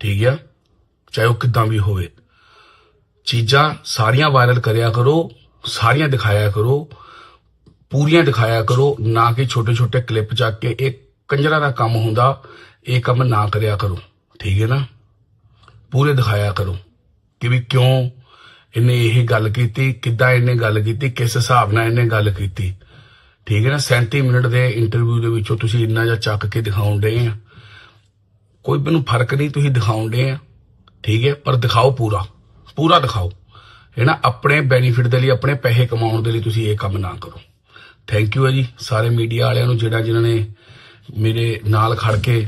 ਠੀਕ ਹੈ? ਚਾਹੇ ਉਹ ਕਿਦਾਂ ਵੀ ਹੋਵੇ। ਚੀਜ਼ਾਂ ਸਾਰੀਆਂ ਵਾਇਰਲ ਕਰਿਆ ਕਰੋ, ਸਾਰੀਆਂ ਦਿਖਾਇਆ ਕਰੋ, ਪੂਰੀਆਂ ਦਿਖਾਇਆ ਕਰੋ, ਨਾ ਕਿ ਛੋਟੇ ਛੋਟੇ ਕਲਿੱਪ ਚੱਕ ਕੇ ਇਹ ਕੰਜਰਾ ਦਾ ਕੰਮ ਹੁੰਦਾ, ਇਹ ਕੰਮ ਨਾ ਕਰਿਆ ਕਰੋ। ਠੀਕ ਹੈ ਨਾ? ਪੂਰੇ ਦਿਖਾਇਆ ਕਰੋ ਕਿ ਵੀ ਕਿਉਂ ਇਹਨੇ ਇਹ ਗੱਲ ਕੀਤੀ, ਕਿੱਦਾਂ ਇਹਨੇ ਗੱਲ ਕੀਤੀ, ਕਿਸ ਹਿਸਾਬ ਨਾਲ ਇਹਨੇ ਗੱਲ ਕੀਤੀ। ਠੀਕ ਹੈ ਨਾ 37 ਮਿੰਟ ਦੇ ਇੰਟਰਵਿਊ ਦੇ ਵਿੱਚੋਂ ਤੁਸੀਂ ਇੰਨਾ ਜਿਹਾ ਚੱਕ ਕੇ ਦਿਖਾਉਣ ਡਏ ਆ। ਕੋਈ ਮੈਨੂੰ ਫ਼ਰਕ ਨਹੀਂ, ਤੁਸੀਂ ਦਿਖਾਉਣ ਡਏ ਆ। ਠੀਕ ਹੈ, ਪਰ ਦਿਖਾਓ ਪੂਰਾ ਪੂਰਾ ਦਿਖਾਓ। ਹੈ ਨਾ ਆਪਣੇ ਬੈਨੀਫਿਟ ਦੇ ਲਈ, ਆਪਣੇ ਪੈਸੇ ਕਮਾਉਣ ਦੇ ਲਈ ਤੁਸੀਂ ਇਹ ਕੰਮ ਨਾ ਕਰੋ। ਥੈਂਕ ਯੂ ਹੈ ਜੀ, ਸਾਰੇ ਮੀਡੀਆ ਵਾਲਿਆਂ ਨੂੰ, ਜਿਹੜਾ ਜਿਨ੍ਹਾਂ ਨੇ ਮੇਰੇ ਨਾਲ ਖੜ ਕੇ